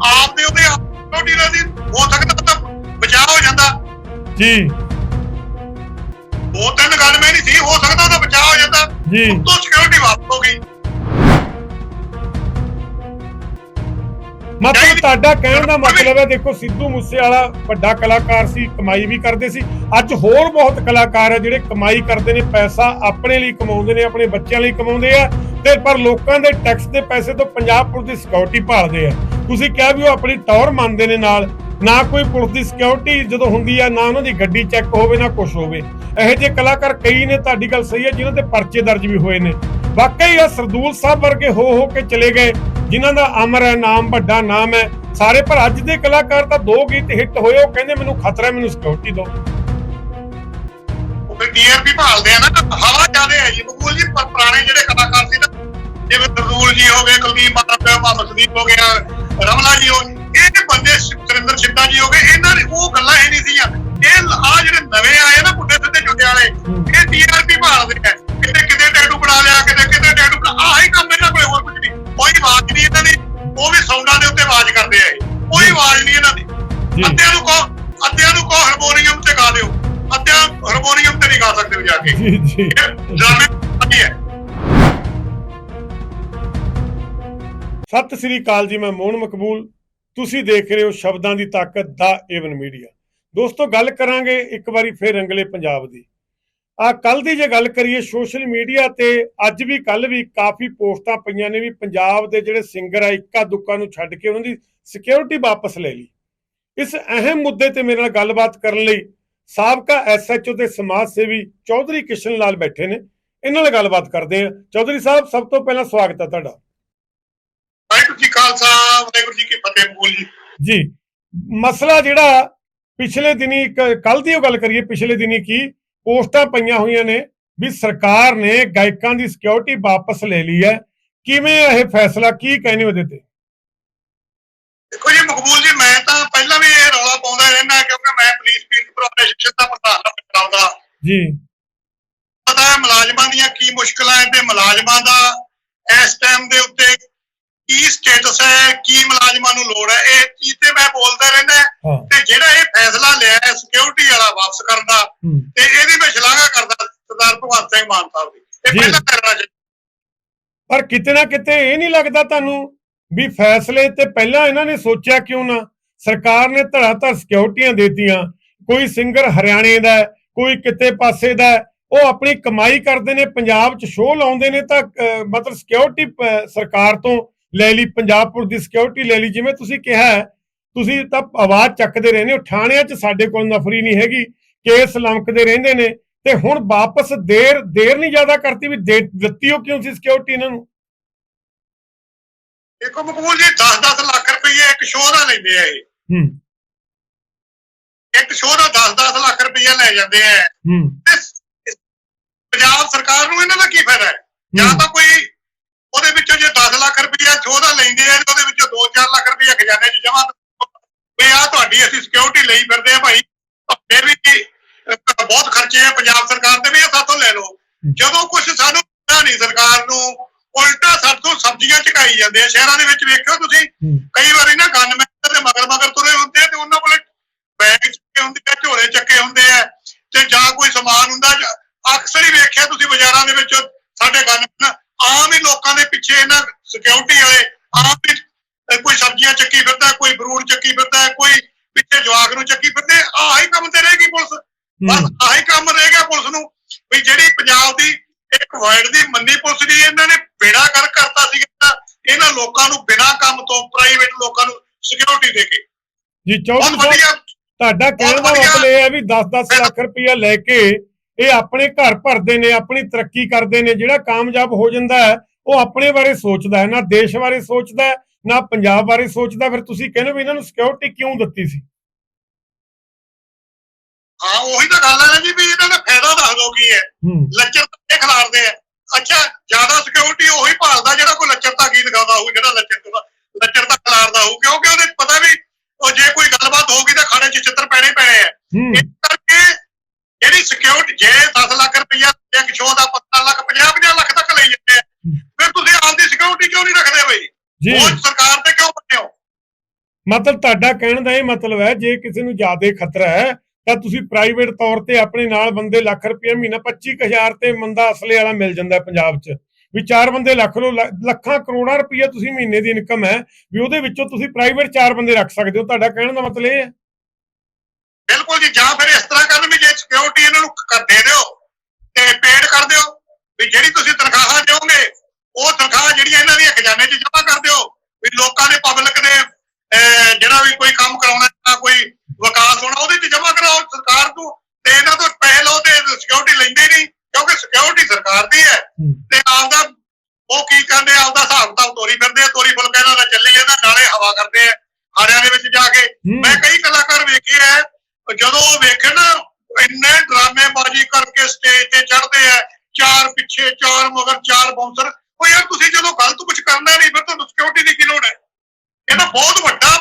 [SPEAKER 2] ਆਪ ਦੇ ਉਹਦੇ ਸਿਕਿਉਰਿਟੀ ਦਾ ਦੀ ਹੋ ਸਕਦਾ ਤਾਂ ਬਚਾਅ ਹੋ ਜਾਂਦਾ।
[SPEAKER 1] ਜੀ।
[SPEAKER 2] ਦੋ ਤਿੰਨ ਗੱਲ ਮੈਂ ਨਹੀਂ ਸੀ ਹੋ ਸਕਦਾ ਉਹਦਾ ਬਚਾਅ ਹੋ ਜਾਂਦਾ।
[SPEAKER 1] ਜੀ।
[SPEAKER 2] ਤੋਂ ਸਿਕਿਉਰਿਟੀ ਵਾਪਸ ਹੋ ਗਈ।
[SPEAKER 1] ਮਤਲਬ ਤੁਹਾਡਾ ਕਹਿਣ ਦਾ ਮਤਲਬ ਹੈ ਦੇਖੋ ਸਿੱਧੂ ਮੂਸੇਵਾਲਾ ਵੱਡਾ ਕਲਾਕਾਰ ਸੀ ਕਮਾਈ ਵੀ ਕਰਦੇ ਸੀ। ਅੱਜ ਹੋਰ ਬਹੁਤ ਕਲਾਕਾਰ ਹੈ ਜਿਹੜੇ ਕਮਾਈ ਕਰਦੇ ਨੇ ਪੈਸਾ ਆਪਣੇ ਲਈ ਕਮਾਉਂਦੇ ਨੇ ਆਪਣੇ ਬੱਚਿਆਂ ਲਈ ਕਮਾਉਂਦੇ ਆ ਤੇ ਪਰ ਲੋਕਾਂ ਦੇ ਟੈਕਸ ਦੇ ਪੈਸੇ ਤੋਂ ਪੰਜਾਬ ਪੁਲਿਸ ਦੀ ਸਿਕਿਉਰਿਟੀ ਭਾਲਦੇ ਆ। ਤੁਸੀਂ ਕਿਹਾ ਵੀ ਉਹ ਆਪਣੀ ਟੌਰ ਮੰਨਦੇ ਨੇ ਨਾਲ ਨਾ ਕੋਈ ਪੁਲਿਸ ਦੀ ਸਿਕਿਉਰਿਟੀ ਜਦੋਂ ਹੁੰਦੀ ਆ ਨਾ ਉਹਨਾਂ ਦੀ ਗੱਡੀ ਚੈੱਕ ਹੋਵੇ ਨਾ ਕੁਝ ਹੋਵੇ। ਇਹੋ ਜਿਹੇ ਕਲਾਕਾਰ ਕਈ ਨੇ ਤੁਹਾਡੀ ਗੱਲ ਸਹੀ ਹੈ ਜਿਨ੍ਹਾਂ ਤੇ ਪਰਚੇ ਦਰਜ ਵੀ ਹੋਏ ਨੇ। ਵਾਕਈ ਆ ਸਰਦੂਲ ਸਾਹਿਬ ਵਰਗੇ ਹੋ ਹੋ ਕੇ ਚਲੇ ਗਏ। ਜਿਨ੍ਹਾਂ ਦਾ ਅਮਰ ਹੈ, ਨਾਮ ਵੱਡਾ ਨਾਮ ਹੈ, ਸਾਰੇ ਪਰ ਅੱਜ ਦੇ ਕਲਾਕਾਰ ਤਾਂ ਦੋ ਗੀਤ ਹਿੱਟ ਹੋਏ, ਉਹ ਕਹਿੰਦੇ ਮੈਨੂੰ ਖਤਰਾ ਮੈਨੂੰ ਸਿਕਿਉਰਿਟੀ ਦਿਓ।
[SPEAKER 2] ਉਹ ਫਿਰ ਡੀਆਰਪੀ ਭਾਲਦੇ ਆ ਨਾ, ਤਾਂ ਹਵਾ ਜ਼ਿਆਦੇ ਹੈ ਜੀ। ਬਕੂਲ ਜੀ ਪੁਰਾਣੇ ਜਿਹੜੇ ਕਲਾਕਾਰ ਸੀ ਨਾ, ਜਿਵੇਂ ਦਰਦੂਲ ਜੀ ਹੋ ਗਏ, ਕੁਲਦੀਪ ਮਾਤਾ ਮੁਹੰਮਦ ਸਦੀਕ ਹੋ ਗਿਆ ਰਮਲਾ ਜੀ ਹੋ ਇਹ ਬੰਦੇ ਸੁਰਿੰਦਰ ਸਿੱਧਾ ਜੀ ਹੋ ਗਏ, ਇਹਨਾਂ ਨੇ ਉਹ ਗੱਲਾਂ ਹੀ ਨਹੀਂ ਸੀਆਂ ਇਹ ਆ ਜਿਹੜੇ ਨਵੇਂ ਆਏ ਨਾ ਪੁੱਠੇ ਸਿੱਧੇ ਜੁੱਤੇ ਵਾਲੇ, ਇਹ ਡੀਆਰਪੀ ਭਾਲਦੇ ਆ। ਕਿਤੇ ਕਿਤੇ ਟੈਟੂ ਬਣਾ ਲਿਆ, ਕਿਤੇ ਕਿਤੇ ਟੈਟੂ ਬਣਾ ਆਹ ਹੀ ਕੰਮ ਇਹਨਾਂ ਕੋਲੇ ਹੋਰ ਕੁਝ ਨਹੀਂ? ਕੋਈ ਆਵਾਜ਼ ਨਹੀਂ ਇਹਨਾਂ ਦੀ ਉਹ ਵੀ ਸਾਊਂਡਾਂ ਦੇ ਉੱਤੇ ਆਵਾਜ਼ ਕਰਦੇ ਆ ਕੋਈ ਆਵਾਜ਼ ਨਹੀਂ ਇਹਨਾਂ ਦੀ। ਅੱਧਿਆਂ ਨੂੰ ਕਹੋ ਅੱਧਿਆਂ ਨੂੰ ਕਹੋ ਹਾਰਮੋਨੀਅਮ ਤੇ ਗਾ ਦਿਓ। ਅੱਧਿਆਂ ਹਾਰਮੋਨੀਅਮ ਤੇ ਨਹੀਂ ਗਾ ਸਕਦੇ ਜਾ ਕੇ।
[SPEAKER 1] ਜੀ ਜੀ।
[SPEAKER 2] ਡਰਾਮੇ ਹੈ।
[SPEAKER 1] ਸਤਿ ਸ੍ਰੀ ਅਕਾਲ ਜੀ ਮੈਂ ਮੋਹਨ ਮਕਬੂਲ। ਤੁਸੀਂ ਦੇਖ ਰਹੇ ਹੋ ਸ਼ਬਦਾਂ ਦੀ ਤਾਕਤ ਦਾ ਏਵਨ ਮੀਡੀਆ ਦੋਸਤੋ ਗੱਲ ਕਰਾਂਗੇ ਇੱਕ ਵਾਰੀ ਫੇਰ ਰੰਗਲੇ ਪੰਜਾਬ ਦੀ। ਆ ਕੱਲ ਦੀ ਜੇ ਗੱਲ ਕਰੀਏ ਸੋਸ਼ਲ ਮੀਡੀਆ ਤੇ ਅੱਜ ਵੀ ਕੱਲ ਵੀ ਕਾਫੀ ਪੋਸਟਾਂ ਪਈਆਂ ਨੇ ਵੀ ਪੰਜਾਬ ਦੇ ਜਿਹੜੇ ਸਿੰਗਰ ਆ ਇੱਕਾ ਦੁੱਕਾ ਨੂੰ ਛੱਡ ਕੇ ਉਹਨਾਂ ਦੀ ਸਿਕਿਉਰਿਟੀ ਵਾਪਸ ਲੈ ਲਈ। ਇਸ ਅਹਿਮ ਮੁੱਦੇ ਤੇ ਮੇਰੇ ਨਾਲ ਗੱਲਬਾਤ ਕਰਨ ਲਈ ਸਾਬਕਾ ਐਸਐਚਓ ਤੇ ਸਮਾਜ ਸੇਵੀ ਚੌਧਰੀ ਕਿਸ਼ਨ ਲਾਲ ਬੈਠੇ ਨੇ। ਇਹਨਾਂ ਨਾਲ ਗੱਲਬਾਤ ਕਰਦੇ ਹਾਂ। ਚੌਧਰੀ ਸਾਹਿਬ ਸਭ ਤੋਂ ਪਹਿਲਾਂ ਸਵਾਗਤ ਹੈ ਤੁਹਾਡਾ।
[SPEAKER 2] ਵਾਹਿਗੁਰੂ ਜੀ ਖਾਲਸਾ ਵਾਹਿਗੁਰੂ ਜੀ ਕੀ ਫਤਿਹ ਬੋਲ ਜੀ।
[SPEAKER 1] ਜੀ ਮਸਲਾ ਜਿਹੜਾ ਪਿਛਲੇ ਦਿਨੀ ਕੱਲ ਦੀ ਉਹ ਗੱਲ ਕਰੀਏ ਪਿਛਲੇ ਦਿਨੀ ਕੀ ਪੋਸਟਾਂ ਪਈਆਂ ਹੋਈਆਂ ਨੇ ਵੀ ਸਰਕਾਰ ਨੇ ਗਾਇਕਾਂ ਦੀ ਸਿਕਿਉਰਿਟੀ ਵਾਪਸ ਲੈ ਲਈ ਹੈ। ਕਿਵੇਂ ਇਹ ਫੈਸਲਾ? ਕੀ ਕਹਿੰਦੇ ਉਹਦੇ ਤੇ?
[SPEAKER 2] ਦੇਖੋ ਜੀ ਮਕਬੂਲ ਜੀ ਮੈਂ ਤਾਂ ਪਹਿਲਾਂ ਵੀ ਇਹ ਰੌਲਾ ਪਾਉਂਦਾ ਰਹਿਣਾ ਕਿਉਂਕਿ ਮੈਂ ਪੁਲਿਸ ਪੀਰ ਪ੍ਰੋਫੈਸ਼ਨ ਦਾ ਪ੍ਰਧਾਨ ਹਾਂ ਪੰਜਾਬ ਦਾ
[SPEAKER 1] ਜੀ।
[SPEAKER 2] ਪਤਾ ਹੈ ਮੁਲਾਜ਼ਮਾਂ ਦੀਆਂ ਕੀ ਮੁਸ਼ਕਲਾਂ ਹੈ ਤੇ ਮੁਲਾਜ਼ਮਾਂ ਦਾ ਇਸ ਟਾਈਮ ਦੇ ਉੱਤੇ ਕੀ ਸਟੇਟਸ ਹੈ ਕੀ ਮੁਲਾਜ਼ਮਾਂ ਨੂੰ ਲੋੜ ਹੈ ਇਹ ਚੀਜ਼ ਤੇ ਮੈਂ ਬੋਲਦਾ ਰਹਿਣਾ
[SPEAKER 1] ਹਾਂ।
[SPEAKER 2] ਤੇ ਜਿਹੜਾ ਇਹ ਫੈਸਲਾ ਲਿਆ ਹੈ ਸਿਕਿਉਰਿਟੀ ਵਾਲਾ ਵਾਪਸ ਕਰਨ ਦਾ ਤੇ ਇਹਦੀ ਮੈਂ ਸ਼ਲਾਘਾ ਕਰਦਾ ਸਰਦਾਰ ਭਗਵੰਤ ਸਿੰਘ ਮਾਨ ਸਾਹਿਬ ਦੀ। ਇਹ। ਪਹਿਲਾਂ ਕਰਨਾ ਚਾਹੀਦਾ।
[SPEAKER 1] ਪਰ ਕਿਤੇ ਨਾ ਕਿਤੇ ਇਹ ਨਹੀਂ ਲੱਗਦਾ ਤੁਹਾਨੂੰ ਵੀ ਫੈਸਲੇ ਤੇ ਪਹਿਲਾਂ ਇਹਨਾਂ ਨੇ ਸੋਚਿਆ ਕਿਉਂ ਨਾ? ਸਰਕਾਰ ਨੇ ਧੜਾ ਧੜ ਸਿਕਿਉਰਿਟੀਆਂ ਦੇਤੀਆਂ ਕੋਈ ਸਿੰਗਰ ਹਰਿਆਣੇ ਦਾ ਕੋਈ ਕਿਤੇ ਪਾਸੇ ਦਾ ਉਹ ਆਪਣੀ ਕਮਾਈ ਕਰਦੇ ਨੇ ਪੰਜਾਬ 'ਚ ਸ਼ੋਅ ਲਾਉਂਦੇ ਨੇ ਤਾਂ ਮਤਲਬ ਸਿਕਿਉਰਿਟੀ ਸਰਕਾਰ ਤੋਂ ਲੈ ਲਈ ਪੰਜਾਬ ਪੁਲਿਸ ਦੀ ਸਿਕਿਉਰਿਟੀ ਲੈ ਲਈ ਜਿਵੇਂ ਤੁਸੀਂ ਕਿਹਾ ਹੈ, ਤੁਸੀਂ ਤਾਂ ਆਵਾਜ਼ ਚੱਕਦੇ ਰਹਿੰਦੇ ਹੋ ਥਾਣਿਆਂ 'ਚ ਸਾਡੇ ਕੋਲ ਨਫਰੀ ਨਹੀਂ ਹੈਗੀ ਕੇਸ ਲਮਕਦੇ ਰਹਿੰਦੇ ਨੇ ਤੇ ਹੁਣ ਵਾਪਸ ਦੇਰ ਦੇਰ ਨਹੀਂ ਜ਼ਿਆਦਾ ਕਰਤੀ ਵੀ ਦਿੱਤੀ ਉਹ ਕਿਉਂ ਸੀ ਸਿਕਿਉਰਿਟੀ ਇਹਨਾਂ ਨੂੰ?
[SPEAKER 2] ਦੇਖੋ ਮਕਬੂਲ ਜੀ 10-10 ਲੱਖ ਰੁਪਏ ਇੱਕ ਸ਼ੋਅ ਦਾ ਲੈਂਦੇ ਆ ਇਹ।
[SPEAKER 1] ਹੂੰ।
[SPEAKER 2] ਇੱਕ ਸ਼ੋਅ ਦਾ 10-10 ਲੱਖ ਰੁਪਏ ਲੈ ਜਾਂਦੇ ਆ।
[SPEAKER 1] ਹੂੰ।
[SPEAKER 2] ਪੰਜਾਬ ਸਰਕਾਰ ਨੂੰ ਇਹਨਾਂ ਦਾ ਕੀ ਫਾਇਦਾ ਹੈ? ਜਾਂ
[SPEAKER 1] ਹੂੰ।
[SPEAKER 2] ਤਾਂ ਕੋਈ ਉਹਦੇ ਵਿੱਚੋਂ ਜੇ 10 ਲੱਖ ਰੁਪਏ ਸ਼ੋਅ ਦਾ ਲੈਂਦੇ ਆ ਤੇ ਉਹਦੇ ਵਿੱਚੋਂ 2-4 ਲੱਖ ਰੁਪਏ ਖਜ਼ਾਨੇ 'ਚ ਜਮ੍ਹਾਂ ਵੀ ਆ ਤੁਹਾਡੀ ਅਸੀਂ ਸਿਕਿਉਰਿਟੀ ਲਈ ਫਿਰਦੇ ਆ ਭਾਈ। ਫਿਰ ਵੀ ਬਹੁਤ ਖਰਚੇ ਆ ਪੰਜਾਬ ਸਰਕਾਰ ਦੇ ਵੀ ਇਹ ਸਾਥੋਂ ਲੈ ਲਓ। ਜਦੋਂ ਕੁਝ ਸਾਨੂੰ ਪਤਾ ਨਹੀਂ ਸਰਕਾਰ ਨੂੰ ਉਲਟਾ ਸਾਥੋਂ ਸਬਜ਼ੀਆਂ ਚਕਾਈ ਜਾਂਦੇ ਆ। ਸ਼ਹਿਰਾਂ ਦੇ ਵਿੱਚ ਵੇਖਿਓ ਤੁਸੀਂ ਕਈ ਵਾਰੀ ਨਾ ਗਨਮੈਨ ਦੇ ਮਗਰ ਮਗਰ ਤੁਰੇ ਹੁੰਦੇ ਆ ਤੇ ਉਹਨਾਂ ਕੋਲੇ ਬੈਗ ਚੱਕੇ ਹੁੰਦੇ ਆ ਝੋਲੇ ਚੱਕੇ ਹੁੰਦੇ ਆ। ਤੇ ਜਾਂ ਕੋਈ ਸਮਾਨ ਹੁੰਦਾ ਅਕਸਰ ਹੀ ਵੇਖਿਆ ਤੁਸੀਂ ਬਾਜ਼ਾਰਾਂ ਦੇ ਵਿੱਚ ਸਾਡੇ ਗਨ ਆਮ ਹੀ ਲੋਕਾਂ ਦੇ ਪਿੱਛੇ ਇਹਨਾਂ ਸਿਕਿਉਰਿਟੀ ਵਾਲੇ ਆਮ ਹੀ ਕੋਈ ਸਬਜ਼ੀਆਂ ਚੱਕੀ ਫਿਰਦਾ ਕੋਈ ਫਰੂਟ ਚੱਕੀ ਫਿਰਦਾ ਕੋਈ ਪਿੱਛੇ ਜਵਾਕ ਨੂੰ ਚੱਕੀ ਫਿਰਦੇ ਆਹੀ ਕੰਮ ਤੇ ਰਹੇਗੀ ਪੁਲਿਸ ਬਸ ਆਹੀ ਕੰਮ ਰਹਿ ਗਿਆ ਪੁਲਿਸ ਨੂੰ ਵੀ ਜਿਹੜੀ ਪੰਜਾਬ ਦੀ ਇੱਕ ਵਰਡ ਦੀ ਮੰਨੀ ਪੁਲਿਸ ਦੀ ਇਹਨਾਂ ਨੇ ਬੇੜਾ ਕਰ ਕਰਤਾ ਸੀ ਇਹਨਾਂ ਲੋਕਾਂ ਨੂੰ ਬਿਨਾਂ ਕੰਮ ਤੋਂ ਪ੍ਰਾਈਵੇਟ ਲੋਕਾਂ ਨੂੰ ਸਿਕਿਉਰਿਟੀ ਦੇ ਕੇ
[SPEAKER 1] ਜੀ
[SPEAKER 2] ਵਧੀਆ
[SPEAKER 1] ਤੁਹਾਡਾ ਕਹਿਣ ਦਾ। ਮਤਲਬ ਇਹ ਹੈ ਵੀ 10-10 ਲੱਖ ਰੁਪਇਆ ਲੈ ਕੇ ਇਹ ਆਪਣੇ ਘਰ ਭਰਦੇ ਨੇ ਆਪਣੀ ਤਰੱਕੀ ਕਰਦੇ ਨੇ ਜਿਹੜਾ ਕਾਮਯਾਬ ਹੋ ਜਾਂਦਾ ਹੈ ਉਹ ਆਪਣੇ ਬਾਰੇ ਸੋਚਦਾ ਹੈ ਨਾ ਦੇਸ਼ ਬਾਰੇ ਸੋਚਦਾ ਹੈ ਨਾ ਪੰਜਾਬ ਬਾਰੇ ਸੋਚਦਾ ਫਿਰ ਤੁਸੀਂ ਕਹਿੰਦੇ ਵੀ ਇਹਨਾਂ ਨੂੰ ਸਿਕਿਉਰਿਟੀ ਕਿਉਂ ਦਿੱਤੀ ਸੀ?
[SPEAKER 2] ਹਾਂ ਉਹੀ ਤਾਂ ਗੱਲ ਹੈ ਨਾ ਜੀ ਵੀ ਇਹਨਾਂ ਦਾ ਫਾਇਦਾ ਦੱਸ ਦੋ ਕੀ ਹੈ।
[SPEAKER 1] ਹੂੰ।
[SPEAKER 2] ਲੱਚਰ ਇਹ ਖਿਲਾਰਦੇ ਆ ਅੱਛਾ ਜ਼ਿਆਦਾ ਸਿਕਿਉਰਿਟੀ ਉਹੀ ਭਾਲਦਾ ਜਿਹੜਾ ਕੋਈ ਲੱਚਰਤਾ ਕੀ ਦਿਖਾਉਂਦਾ ਹੋਊ ਜਿਹੜਾ ਲੱਚਰ ਲੱਚਰਤਾ ਖਿਲਾਰਦਾ ਹੋਊ। ਕਿਉਂਕਿ ਉਹਦੇ ਪਤਾ ਵੀ ਉਹ ਜੇ ਕੋਈ ਗੱਲਬਾਤ ਹੋਊਗੀ ਤਾਂ ਖਾਣੇ 'ਚ ਚਿੱਤਰ ਪੈਣੇ ਹੀ ਪੈਣੇ ਆ।
[SPEAKER 1] ਹੂੰ।
[SPEAKER 2] ਇਸ ਕਰਕੇ ਜਿਹੜੀ ਸਿਕਿਉਰਿਟੀ ਜੇ 10 ਲੱਖ ਰੁਪਈਆ ਇੱਕ ਸ਼ੋਅ ਦਾ 15 ਲੱਖ 50 50 ਲੱਖ ਤੱਕ ਲਈ ਜਾਂਦੇ ਆ। ਫਿਰ ਤੁਸੀਂ ਆਪਦੀ ਸਿਕਿਉਰਿਟੀ ਕਿਉਂ ਨਹੀਂ ਰੱਖਦੇ ਬਈ?
[SPEAKER 1] ਜੀ।
[SPEAKER 2] ਉਹ ਸਰਕਾਰ ਤੇ ਕਿਉਂ ਬੰਦੇ ਹੋ?
[SPEAKER 1] ਮਤਲਬ ਤੁਹਾਡਾ ਕਹਿਣ ਦਾ ਇਹ ਮਤਲਬ ਹੈ ਜੇ ਕਿਸੇ ਨੂੰ ਜ਼ਿਆਦਾ ਖਤਰਾ ਹੈ ਤਾਂ ਤੁਸੀਂ ਪ੍ਰਾਈਵੇਟ ਤੌਰ ਤੇ ਆਪਣੇ ਨਾਲ ਬੰਦੇ ਲੱਖ ਰੁਪਏ ਮਹੀਨਾ 25000 ਤੇ ਮੰਦਾ ਅਸਲੇ ਵਾਲਾ ਮਿਲ ਜਾਂਦਾ ਹੈ ਪੰਜਾਬ 'ਚ। ਵੀ ਚਾਰ ਬੰਦੇ ਲੱਖ ਲੋ ਲੱਖਾਂ ਕਰੋੜਾਂ ਰੁਪਏ ਤੁਸੀਂ ਮਹੀਨੇ ਦੀ ਇਨਕਮ ਹੈ ਵੀ ਉਹਦੇ ਵਿੱਚੋਂ ਤੁਸੀਂ ਪ੍ਰਾਈਵੇਟ ਚਾਰ ਬੰਦੇ ਰੱਖ ਸਕਦੇ ਹੋ। ਤੁਹਾਡਾ ਕਹਿਣ ਦਾ ਮਤਲਬ ਇਹ ਹੈ।
[SPEAKER 2] ਬਿਲਕੁਲ ਜੀ ਜਾਂ ਫਿਰ ਇਸ ਤਰ੍ਹਾਂ ਕਰਨ ਵੀ ਜੇ ਸਿਕਿਉਰਿਟੀ ਇਹਨਾਂ ਨੂੰ ਕਰ ਦੇ ਦਿਓ ਤੇ ਪੇਡ ਕਰ ਦਿਓ ਵੀ ਜਿਹੜੀ ਤੁਸੀਂ ਤਨਖਾਹਾਂ ਦਿਓਗੇ ਉਹ ਤਨਖਾਹ ਜਿਹੜੀਆਂ ਇਹਨਾਂ ਦੀਆਂ ਖਜ਼ਾਨੇ 'ਚ ਜਮ੍ਹਾਂ ਕਰ ਦਿਓ ਵੀ ਲੋਕਾਂ ਦੇ ਪਬਲਿਕ ਦੇ ਜਿਹੜਾ ਵੀ ਕੋਈ ਕੰਮ ਕਰਾਉਣਾ ਜਾਂ ਕੋਈ ਵਿਕਾਸ ਹੋਣਾ ਉਹਦੇ 'ਚ ਜਮ੍ਹਾਂ ਕਰਾਓ ਸਰਕਾਰ ਤੋਂ ਤੇ ਇਹਨਾਂ ਤੋਂ ਪੈਸੇ ਲਓ ਤੇ ਸਿਕਿਉਰਿਟੀ ਲੈਂਦੇ ਨਹੀਂ ਕਿਉਂਕਿ ਸਿਕਿਉਰਿਟੀ ਸਰਕਾਰ ਦੀ ਹੈ। ਤੇ ਆਪਦਾ ਉਹ ਕੀ ਕਰਦੇ ਆਪਦਾ ਹਿਸਾਬ ਕਿਤਾਬ ਤੋਰੀ ਫਿਰਦੇ ਆ ਤੋਰੀ ਫੁਲਕਾ ਇਹਨਾਂ ਦਾ ਚੱਲੀ ਜਾਂਦਾ ਨਾਲੇ ਹਵਾ ਕਰਦੇ ਆ ਹਾੜਿਆਂ ਦੇ ਵਿੱਚ ਜਾ ਕੇ। ਮੈਂ ਕਈ ਕਲਾਕਾਰ ਵੇਖੇ ਆ ਜਦੋਂ ਉਹ ਵੇਖੇ ਨਾ ਇੰਨੇ ਡਰਾਮੇਬਾਜ਼ੀ ਕਰਕੇ ਸਟੇਜ ਤੇ ਚੜ੍ਹਦੇ ਆ ਚਾਰ ਪਿੱਛੇ ਚਾਰ ਮਗਰ ਚਾਰ ਬਾਉਂਸਰ ਉਹ ਯਾਰ ਤੁਸੀਂ ਜਦੋਂ ਗਲਤ ਕੁਝ ਕਰਨਾ ਨਹੀਂ ਫਿਰ ਤੁਹਾਨੂੰ ਸਿਕਿਉਰਿਟੀ ਦੀ ਕੀ ਲੋੜ ਹੈ? ਇਹ ਤਾਂ ਬਹੁਤ ਵੱਡਾ